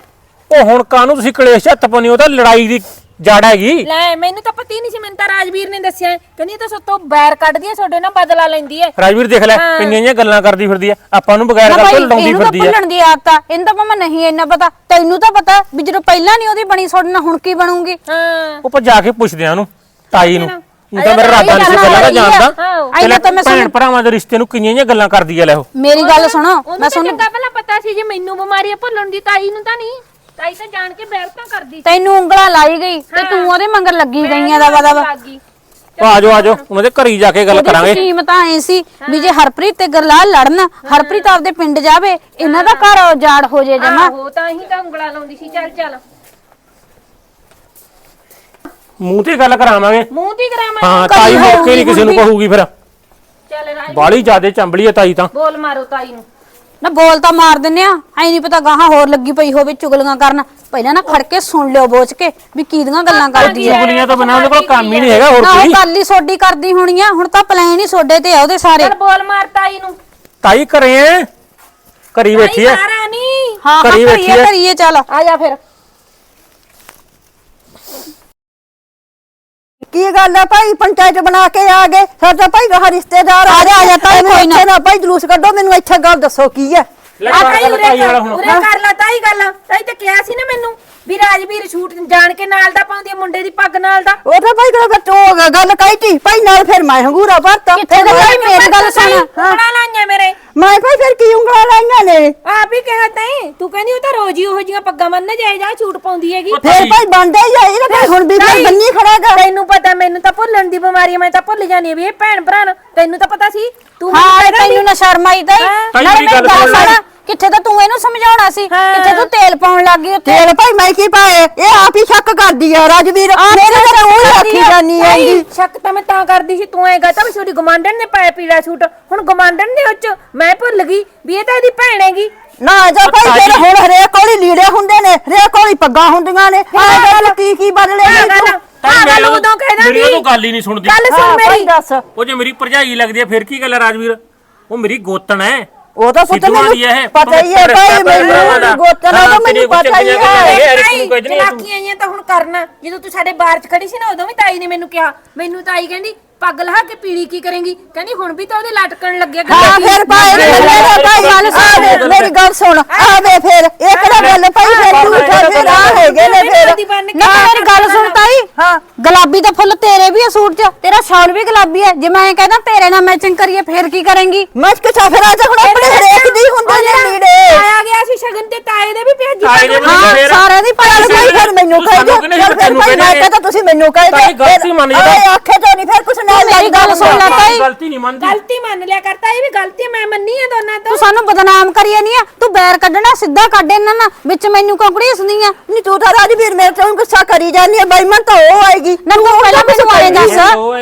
ਉਹ ਹੁਣ ਕਾਹਨੂੰ ਤੁਸੀਂ ਕਲੇਸ਼ ਹੱਥ ਪਾਉਣੀ ਉਹ ਤਾਂ ਲੜਾਈ ਦੀ ਜੜ ਹੈਗੀ। ਲੈ ਮੈਨੂੰ ਤਾਂ ਪਤਾ ਹੀ ਨਹੀਂ ਸੀ ਮੈਨੂੰ ਤਾਂ ਰਾਜਵੀਰ ਨੇ ਦੱਸਿਆ ਹੈ। ਕਹਿੰਦੀ ਇਹ ਤਾਂ ਸੱਤੋਂ ਬੈਰ ਕੱਢਦੀ ਐ ਤੁਹਾਡੇ ਨਾਲ ਬਦਲਾ ਲੈਂਦੀ ਐ ਰਾਜਵੀਰ ਦੇਖ ਲੈ। ਕਿੰਨੀਆਂ ਜਿਹੀਆਂ ਗੱਲਾਂ ਕਰਦੀ ਫਿਰਦੀ ਆ ਆਪਾਂ ਨੂੰ ਬਗੈਰ ਨਾ ਗੱਲ ਭਾਈ ਤੋਂ ਇਹਨੂੰ ਤਾਂ ਫਿਰਦੀ ਆ ਭੁੱਲਣ ਦੀ ਆਦਤ ਆ। ਇਹਨੂੰ ਤਾਂ ਭਾਵੇਂ ਨਹੀਂ ਇੰਨਾ ਪਤਾ। ਤੈਨੂੰ ਤਾਂ ਪਤਾ ਵੀ ਜਦੋਂ ਪਹਿਲਾਂ ਨਹੀਂ ਉਹਦੀ ਬਣੀ ਤੁਹਾਡੇ ਨਾਲ ਹੁਣ ਕੀ ਬਣੂਗੀ? ਹਾਂ। ਉਹ ਪਰ ਜਾ ਕੇ ਪੁੱਛਦੇ ਆ ਉਹਨੂੰ ਤਾਈ ਨੂੰ। ਉਹ ਤਾਂ ਮੇਰਾ ਰਾਦਾ ਨਹੀਂ ਸੀ ਪਹਿਲਾਂ ਤਾਂ। ਜਾਣਦਾ। ਆਈਨਾ ਤਾਂ ਮੈਂ ਭੈਣ ਸੁਣ- ਭਰਾਵਾਂ ਦੇ ਰਿਸ਼ਤੇ ਨੂੰ ਕਿੰਨੀਆਂ ਜਿਹੀਆਂ ਗੱਲਾਂ ਕਰਦੀ ਆ ਲੈ ਉਹ। ਮੇਰੀ ਗੱਲ ਸੁਣੋ ਉਹਨੂੰ ਮੈਂ ਤਾਂ ਸੁਣ ਚੰਗਾ ਪਹਿਲਾਂ ਪਤਾ ਸੀ ਜੇ ਮੈਨੂੰ ਬਿਮਾਰੀ ਆ ਭੁੱਲਣ ਦੀ ਤਾਈ ਨੂੰ ਤਾਂ ਨਹੀਂ। ਤਾਈ ਤਾਂ ਜਾਣ ਕੇ ਬੈਰ ਤਾਂ ਕਰਦੀ ਸੀ। ਤੈਨੂੰ ਉਂਗਲਾਂ ਲਾਈ ਗਈ ਤੇ ਤੂੰ ਉਹਦੇ ਮੰਗਰ ਲੱਗੀ ਗਈਆਂ ਦਾ ਦਵਾ ਲੱਗ ਗਈ ਉਹ ਆ ਜਾਓ ਆ ਜਾਓ। ਉਹਨਾਂ ਦੇ ਘਰ ਹੀ ਜਾ ਕੇ ਗੱਲ ਉਹਦੀ ਕਰਾਂਗੇ। ਸਕੀਮ ਤਾਂ ਐ ਸੀ ਵੀ ਜੇ ਹਰਪ੍ਰੀਤ ਤੇ ਗਰਲਾਲ ਲੜਨ ਹਰਪ੍ਰੀਤ ਆਪਦੇ ਪਿੰਡ ਜਾਵੇ ਇਹਨਾਂ ਦਾ ਘਰ ਉਜਾੜ ਹੋ ਜੇ ਜਮਾ। ਆਹੋ ਤਾਂ ਹੀ ਤਾਂ ਉਂਗਲਾ ਲਾਉਂਦੀ ਸੀ। ਚੱਲ ਚੱਲ। ਮੂੰਹ ਤੇ ਗੱਲ ਕਰਾਵਾਂਗੇ। ਮੂੰਹ ਦੀ ਕਰਾਵਾਂ ਹਾਂ ਤਾਈ ਮੌਕੇ ਨਹੀਂ ਕਿਸੇ ਨੂੰ ਕਹੂਗੀ ਫਿਰ। ਚੱਲ ਰਾਜ। ਬਾਲੀ ਜਿਆਦੇ ਚੰਬਲੀ ਆ ਤਾਈ ਤਾਂ। ਬੋਲ ਮਾਰੋ ਤਾਈ ਨੂੰ। ਨਾ ਬੋਲ ਤਾਂ ਮਾਰ ਦਿੰਨੇ ਆ। ਐ ਨਹੀਂ ਪਤਾ ਗਾਹਾਂ ਹੋਰ ਲੱਗੀ ਪਈ ਹੋਵੇ ਚੁਗਲੀਆਂ ਕਰਨ। ਪਹਿਲਾਂ ਨਾ ਖੜ ਕੇ ਸੁਣ ਲਿਓ ਬੋਚ ਕੇ ਵੀ ਕੀਦੀਆਂ ਗੱਲਾਂ ਕਰਦੀ ਆ। ਚੁਗਲੀਆਂ ਤੋਂ ਉਹਦੇ ਕੋਲ ਕੰਮ ਹੀ ਨਹੀਂ ਹੈਗਾ ਹੋਰ ਨਾ ਉਹ ਕੋਈ ਗੱਲ ਹੀ ਸੋਡੀ ਕਰਦੀ ਹੋਣੀ ਆ। ਹੁਣ ਤਾਂ ਪਲਾਨ ਹੀ ਸੋਡੇ ਤੇ ਆ ਉਹਦੇ ਸਾਰੇ। ਚੱਲ ਬੋਲ ਮਾਰ ਤਾਈ ਨੂੰ। ਤਾਈ ਘਰੇ ਐ ਘਰੀ ਬੈਠੀ ਐ ਸਾਰਾ ਨਹੀਂ ਹਾਂ ਹਾਂ ਘਰੀ ਬੈਠੀ ਕਰੀਏ ਆ। ਕਰੀਏ ਚੱਲ। ਆ ਜਾ ਫਿਰ। ਕੀ ਗੱਲ ਆ ਭਾਈ? ਪੰਚਾਇਤ ਬਣਾ ਕੇ ਆ ਗਏ। ਸਾਡਾ ਭਾਈ ਗਾਹ ਰਿਸ਼ਤੇਦਾਰ ਆ ਜਾ, ਆ ਜਾ, ਤਾਈ, ਕੋਈ ਨਾ। ਇੱਥੇ ਨਾ ਭਾਈ ਜਲੂਸ ਕੱਢੋ ਮੈਨੂੰ ਇੱਥੇ ਗੱਲ ਦੱਸੋ ਕੀ ਹੈ ਲੈ ਆ ਕਰ ਤਾਈ ਗੱਲ ਉਰੇ ਤਾਈ ਵਾਲਾ ਕਰ ਹੁਣ। ਉਰੇ ਕਰ ਲਾ ਤਾਈ ਗੱਲ ਤਾਈ ਤੇ ਕਿਹਾ ਸੀ ਨਾ ਮੈਨੂੰ। ਵੀ ਰਾਜਵੀਰ ਛੂਟ ਜਾਣ ਕੇ ਨਾਲ ਦਾ ਪਾਉਂਦੀ ਆ ਮੁੰਡੇ ਦੀ ਪੱਗ ਨਾਲ ਦਾ। ਉਹ ਤਾਂ ਭਾਈ ਗੱਲ ਤੋਂ ਗੱਲ ਕਹੀਤੀ ਭਾਈ ਨਾਲ ਫਿਰ ਮੈਂ ਹੰਗੂਰਾ ਭਰਤਾ। ਕਿੱਥੇ ਭਾਈ ਮੇਰੀ ਗੱਲ ਸੁਣ। ਉਂਗਲਾਂ ਲਾਈਆਂ ਮੇਰੇ। ਮੈਂ ਭਾਈ ਫਿਰ ਕੀ ਉਂਗਲਾਂ ਲਾਈਆਂ ਨੇ? ਆਪ ਹੀ ਕਿਹਾ ਤੈਂ ਤੂੰ ਕਹਿੰਦੀ ਉਹ ਤਾਂ ਰੋਜ਼ ਹੀ ਉਹੋ ਜੀਆਂ ਪੱਗਾਂ ਮੰਨ ਜਾਏ ਜਾ ਛੂਟ ਪਾਉਂਦੀ ਹੈਗੀ। ਫਿਰ ਭਾਈ ਬੰਦੇ ਹੀ ਆ ਇਹਦਾ ਭਾਈ ਹੁਣ ਵੀ ਤਾਈ, ਬੰਨੀ ਖੜਾਗਾ ਤੈਨੂੰ ਪਤਾ ਮੈਨੂੰ ਤਾਂ ਭੁੱਲਣ ਦੀ ਬਿਮਾਰੀ ਹੈ, ਮੈਂ ਤਾਂ ਭੁੱਲ ਜਾਣੀ ਵੀ ਇਹ ਭੈਣ ਭਰਾ ਨੇ ਤੈਨੂੰ ਤਾਂ ਪਤਾ ਸੀ। ਤੂੰ ਹਾਂ। ਤੈਨੂੰ ਨਾ ਸ਼ਰਮ ਆਈ ਹਾਂ। ਤਾਈ ਨਾਲੇ ਮੇਰੀ ਗੱਲ। ਸੁਣ ਕਿੱਥੇ ਤਾਂ ਤੂੰ ਇਹਨੂੰ ਸਮਝਾਉਣਾ ਸੀ? ਕਿੱਥੇ ਤੂੰ ਤੇਲ ਪਾਉਣ ਲੱਗ ਗਈ ਉੱਤੇ ਤੇਲ ਭਾਈ ਮੈਂ ਕੀ ਪਾਏ ਇਹ ਆਪ ਹੀ ਸ਼ੱਕ ਕਰਦੀ ਆ ਰਾਜਵੀਰ। ਮੇਰੇ ਤਾਂ ਤੂੰ ਹੀ ਆਖੀ ਜਾਨੀ ਭਾਈ, ਹੈਗੀ ਸ਼ੱਕ ਤਾਂ ਮੈਂ ਤਾਂ ਕਰਦੀ ਸੀ ਤੂੰ ਐ ਵੀ ਛੋਟੀ ਗਮਾਂਡਣ ਨੇ ਪਾਇਆ ਪੀਲਾ ਸੂਟ। ਹੁਣ ਗਮਾਂਡਣ ਦੇ ਉੱਚ ਮੈਂ ਭੁੱਲ ਗਈ ਵੀ ਇਹ ਤਾਂ ਇਹਦੀ ਭੈਣ ਹੈਗੀ। ਨਾ ਜਾ ਭਾਈ ਫਿਰ ਹੁਣ ਹਰੇਕ ਕੋਲ ਹੀ ਲੀੜੇ ਹੁੰਦੇ ਨੇ ਹਰੇਕ ਕੋਲ ਹੀ ਪੱਗਾਂ ਹੁੰਦੀਆਂ ਨੇ। ਆਹ ਗੱਲ ਕੀ ਕੀ ਬਦਲੇ ਆਹ ਨੇ ਗੱਲ ਤੂੰ? ਆਹ ਗੱਲ ਉਦੋਂ ਕਹਿ ਮੇਰੀ ਉਹ ਗੱਲ ਹੀ ਨਹੀਂ ਸੁਣਦੀ। ਗੱਲ ਹਾਂ, ਸੁਣ ਭਾਈ ਮੇਰੀ। ਦੱਸ। ਉਹ ਜੇ ਮੇਰੀ ਭਰਜਾਈ ਲੱਗਦੀ ਹੈ ਫਿਰ ਕੀ ਗੱਲ ਹੈ ਰਾਜਵੀਰ? ਉਹ ਮੇਰੀ ਗੋਤਣ ਹੈ। ਉਹ ਤਾਂ ਪੁੱਤ ਮੈਨੂੰ ਦੀ ਇਹ ਪਤਾ ਹੀ ਹੈ ਭਾਈ ਮੈਨੂੰ ਗੋਤਨਾ ਤਾਂ ਮੈਨੂੰ ਪਤਾ ਹੀ ਹੈ। ਭਾਈ ਚਲਾਕੀਆਂ ਆਈਆਂ ਤਾਂ ਹੁਣ ਕਰਨਾ। ਜਦੋਂ ਤੂੰ ਸਾਡੇ ਬਾਹਰ ਚ ਖੜੀ ਸੀ ਨਾ ਉਦੋਂ ਵੀ ਤਾਈ ਨੇ ਮੈਨੂੰ ਕਿਹਾ। ਮੈਨੂੰ ਤਾਈ ਕਹਿੰਦੀ ਪੱਗ ਲਹਾ ਕੇ ਪੀਲੀ ਕੀ ਕਰੇਂਗੀ? ਕਹਿੰਦੀ ਹੁਣ ਵੀ ਤਾਂ ਉਹਦੇ ਲਟਕਣ ਲੱਗਿਆ ਹਾਂ ਫਿਰ ਭਾਈ ਮੇਰਾ ਭਾਈ ਗੱਲ ਸੁਣ ਮੇਰੀ ਗੱਲ ਸੁਣ ਆਵੇ ਫਿਰ ਇਹ ਕਿਹੜਾ ਗੱਲ ਭਾਈ ਫਿਰ ਝੂਠਾ ਫਿਰ ਆ ਹੈਗੇ ਨੇ ਫਿਰ। ਨਾ ਮੇਰੀ ਗੱਲ ਸੁਣ ਤਾਈ। ਹਾਂ। ਗੁਲਾਬੀ ਦਾ ਫੁੱਲ ਤੇਰੇ ਵੀ ਆ ਸੂਟ 'ਚ ਤੇਰਾ ਸ਼ਾਲ ਵੀ ਗੁਲਾਬੀ ਹੈ। ਜੇ ਮੈਂ ਕਹਿੰਦਾ ਤੇਰੇ ਨਾਲ ਮੈਚਿੰਗ ਕਰੀਏ ਫੇਰ ਕੀ ਕਰੇਂਗੀ? ਮਸਕ ਸਾਫਰਾ ਤਾਂ ਹੁਣ ਆਪਣੇ ਹਰੇਕ ਦੀ ਹੁੰਦੇ ਨੇ ਲੀੜੇ। ਆਇਆ ਗਿਆ ਸੀ ਸ਼ਗਨ ਤੇ ਤਾਏ ਦੇ ਵੀ ਭੇਜੀ ਹਾਂ ਫੇਰ- ਸਾਰਿਆਂ ਦੀ ਪੜ੍ਹਾਈ ਭਾਈ ਫਿਰ ਮੈਨੂੰ ਕਹਿ ਫਿਰ ਭਾਈ ਮੈਂ ਕਹਿੰਦੇ ਕਹਤਾ ਤੁਸੀਂ ਮੈਨੂੰ ਕਹਿ ਤਾਈ ਦਿਓ। ਗਲਤੀ ਮੰਨ ਜਾ। ਓਏ ਆਖੇ ਤਾਂ ਨਹੀਂ ਫਿਰ ਕੁਛ ਨਾਲ ਮੇਰੀ ਗੱਲ ਸੁਣ ਲੈ ਤਾਈ ਗਲਤੀ ਨਹੀਂ ਮੰਨਦੀ। ਗਲਤੀ ਮੰਨ ਲਿਆ ਕਰਤਾ ਇਹ ਵੀ ਗਲਤੀ ਮੈਂ ਮੰਨੀ ਆ ਦੋਨਾਂ ਤੋਂ। ਤੂੰ ਸਾਨੂੰ ਬਦਨਾਮ ਕਰੀਏ ਨਹੀਂ ਆ ਤੂੰ ਬੈਰ ਕੱਢਣਾ ਸਿੱਧਾ ਕੱਢ ਇਹਨਾਂ ਨਾਲ ਵਿੱਚ ਮੈਨੂੰ ਕੰਕੜੀ ਹੱਸਦੀਆਂ ਨਹੀਂ ਤੂੰ ਤਾਂ ਰਾਜਵੀਰ ਮੇਰੇ ਤੋਂ ਗੁੱਸਾ ਕਰੀ ਜਾਂਦੀ ਹੈ ਬਾਈ ਮਨ ਤਾਂ ਉਹ ਆਏਗੀ। ਨਾ ਤੂੰ ਪਹਿਲਾਂ ਮੈਨੂੰ ਆਏ ਦੱਸ।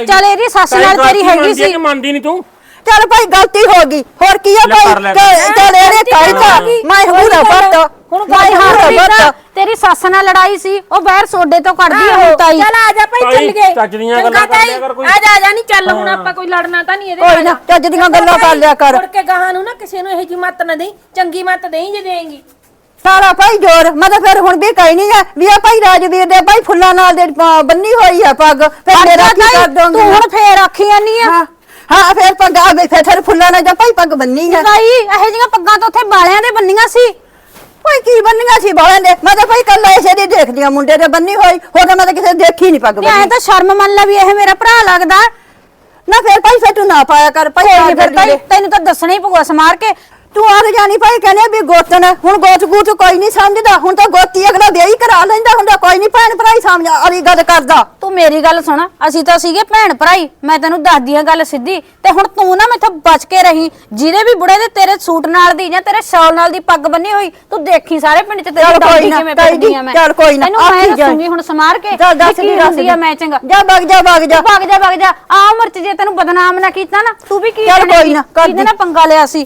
ਚੱਲ ਇਹਦੀ ਸੱਸ ਨਾਲ ਤੇਰੀ ਹੈਗੀ ਹੈ ਸੀ। ਮੰਨਦੀ ਨਹੀਂ ਤੂੰ? ਚੱਲ ਭਾਈ ਗਲਤੀ ਹੋ ਗਈ। ਹੋਰ ਕੀ ਹੈ ਕਰ ਭਾਈ। ਚੱਲ ਇਹਨੇ ਕਹਿਤਾ ਮੈਂ ਹੂਰਾ ਬੱਤ ਹੁਣ ਗੱਲ ਹੂਰਾ ਬੱਤ ਤੇਰੀ ਸੱਸ ਨਾਲ ਲੜਾਈ ਸੀ ਉਹ ਬੈਰ ਸੋਡੇ ਤੋਂ ਕੱਢਦੀ ਆ ਹੁਣ ਤਾਈ। ਚੱਲ ਆ ਜਾ ਭਾਈ ਚੱਲ ਗਏ ਚੱਜ ਦੀਆਂ ਗੱਲਾਂ ਕਰ ਲਿਆ ਕਰ ਕੋਈ। ਆ ਜਾ ਆ ਜਾ ਨਹੀਂ ਚੱਲ ਹੁਣ ਆਪਾਂ ਕੋਈ ਲੜਨਾ ਤਾਂ ਨਹੀਂ ਇਹਦੇ ਕੋਈ ਨਾ ਚੱਜ ਦੀਆਂ ਗੱਲਾਂ ਕਰ ਲਿਆ ਕਰ। ਮੁੜ ਕੇ ਗਾਹਾਂ ਨੂੰ ਨਾ ਕਿਸੇ ਨੂੰ ਇਹੋ ਜੀ ਮੱਤ ਨਾ ਦੇਈ ਚੰਗੀ ਮੱਤ ਦੇਈ ਜੇ ਦੇਂਗੀ ਸਾਰਾ ਭਾਈ ਜੋਰ ਮੈਂ ਤਾਂ ਫਿਰ ਹੁਣ ਵੀ ਕਹਿ ਨਹੀਂ ਹੈ ਵੀ ਆ ਭਾਈ ਰਾਜਵੀਰ ਦੇ ਭਾਈ ਫੁੱਲਾਂ ਨਾਲ ਦੇ ਬੰਨੀ ਹੋਈ ਹੈ ਪੱਗ ਫਿਰ ਮੇਰਾ ਕੀ ਕਰ ਦੋਗੇ ਤੂੰ ਹੁਣ ਫੇਰ ਆਖੀ ਜਾਨੀ ਆ? ਹਾਂ ਫਿਰ ਪੱਗ ਆ ਫਿਰ ਫੁੱਲਾਂ ਨਾਲ ਜਾਂ ਭਾਈ ਪੱਗ ਬੰਨੀ ਹੈ ਤਾਈ ਇਹੋ ਜਿਹੀਆਂ ਪੱਗਾਂ ਤਾਂ ਉੱਥੇ ਬਾਲਿਆਂ ਦੇ ਬੰਨੀਆਂ ਸੀ। ਭਾਈ ਕੀ ਬੰਨੀਆਂ ਸੀ ਬਾਲਾਂ ਦੇ? ਮੈਂ ਤਾਂ ਭਾਈ ਕੱਲਾ ਇਸੇ ਦੀ ਦੇਖਦੀ ਆ ਮੁੰਡੇ ਦੇ ਬੰਨੀ ਹੋਈ। ਹੋਰ ਤਾਂ ਮੈਂ ਤਾਂ ਕਿਸੇ ਦੀ ਦੇਖੀ ਨਹੀਂ ਪੱਗ ਐ ਬੰਨੀ। ਤਾਂ ਸ਼ਰਮ ਮੰਨ ਲੈ ਵੀ ਇਹ ਮੇਰਾ ਭਰਾ ਲੱਗਦਾ। ਨਾ ਫਿਰ ਭਾਈ ਫਿਰ ਤੂੰ ਨਾ ਪਾਇਆ ਕਰ ਭਾਈ ਕੋਈ ਨੀ ਆ ਫਿਰ ਤਾਈ ਤੈਨੂੰ ਤਾਂ ਦੱਸਣਾ ਹੀ ਪਊਗਾ ਸਮਾਰ ਕੇ। ਤੂੰ ਆਖ ਜਾਣੀ ਭਾਈ ਕਹਿੰਦੇ ਵੀ ਗੋਤਨ ਹੁਣ ਗੋਤ ਗੂਤ ਕੋਈ ਨਹੀਂ ਸਮਝਦਾ। ਹੁਣ ਤਾਂ ਗੋਤੀ ਅਗਲਾ ਵਿਆਹ ਹੀ ਕਰਾ ਲੈਂਦਾ ਹੁੰਦਾ। ਕੋਈ ਨਹੀਂ ਭੈਣ ਭਰਾ ਹੀ ਸਮਝ ਅਰੀ ਗੱਲ ਕਰਦਾ। ਤੂੰ ਮੇਰੀ ਗੱਲ ਸੁਣ। ਅਸੀਂ ਤਾਂ ਸੀਗੇ ਭੈਣ ਭਰਾਈ ਮੈਂ ਤੈਨੂੰ ਦੱਸਦੀ ਆ ਗੱਲ ਸਿੱਧੀ। ਤੇ ਹੁਣ ਤੂੰ ਨਾ ਮੈਥੋਂ ਬਚ ਕੇ ਰਹੀ। ਜਿਹਦੇ ਵੀ ਬੁੜੇ ਦੇ ਤੇਰੇ ਸੂਟ ਨਾਲ ਦੀ ਜਾਂ ਤੇਰੇ ਸ਼ਾਲ ਨਾਲ ਦੀ ਪੱਗ ਬੰਨੀ ਹੋਈ ਤੂੰ ਦੇਖੀ ਸਾਰੇ ਪਿੰਡ ਚ ਚੱਲ ਤੇਰੀ ਕੋਈ ਡੌਂਡੀ ਨਾ, ਕਿਵੇਂ ਤਾਈ ਫਿਰਦੀ ਜੀ, ਆ ਮੈਂ। ਚੱਲ ਕੋਈ ਨਾ, ਤੈਨੂੰ ਮੈਂ ਆਖੀ ਜਾ। ਦੱਸੂਗੀ ਹੁਣ ਸਮਾਰ ਕੇ ਚੱਲ ਦੱਸ ਵੀ ਦੀ ਕੀ ਦੱਸ ਹੁੰਦੀ ਆ ਦੀ। ਮੈਚਿੰਗ ਜਾ ਵਗ ਜਾ ਵਗ ਜਾ। ਭੱਗ ਜਾ ਭੱਗ ਜਾ। ਆ ਉਮਰ ਚ ਜੇ ਤੈਨੂੰ ਬਦਨਾਮ ਨਾ ਕੀਤਾ ਨਾ ਤੂੰ ਵੀ ਕੀ ਚੱਲ ਕੋਈ? ਨਾ, ਕਰ ਕਿਹਦੇ ਦੀ। ਨਾਲ ਪੰਗਾ ਲਿਆ ਸੀ?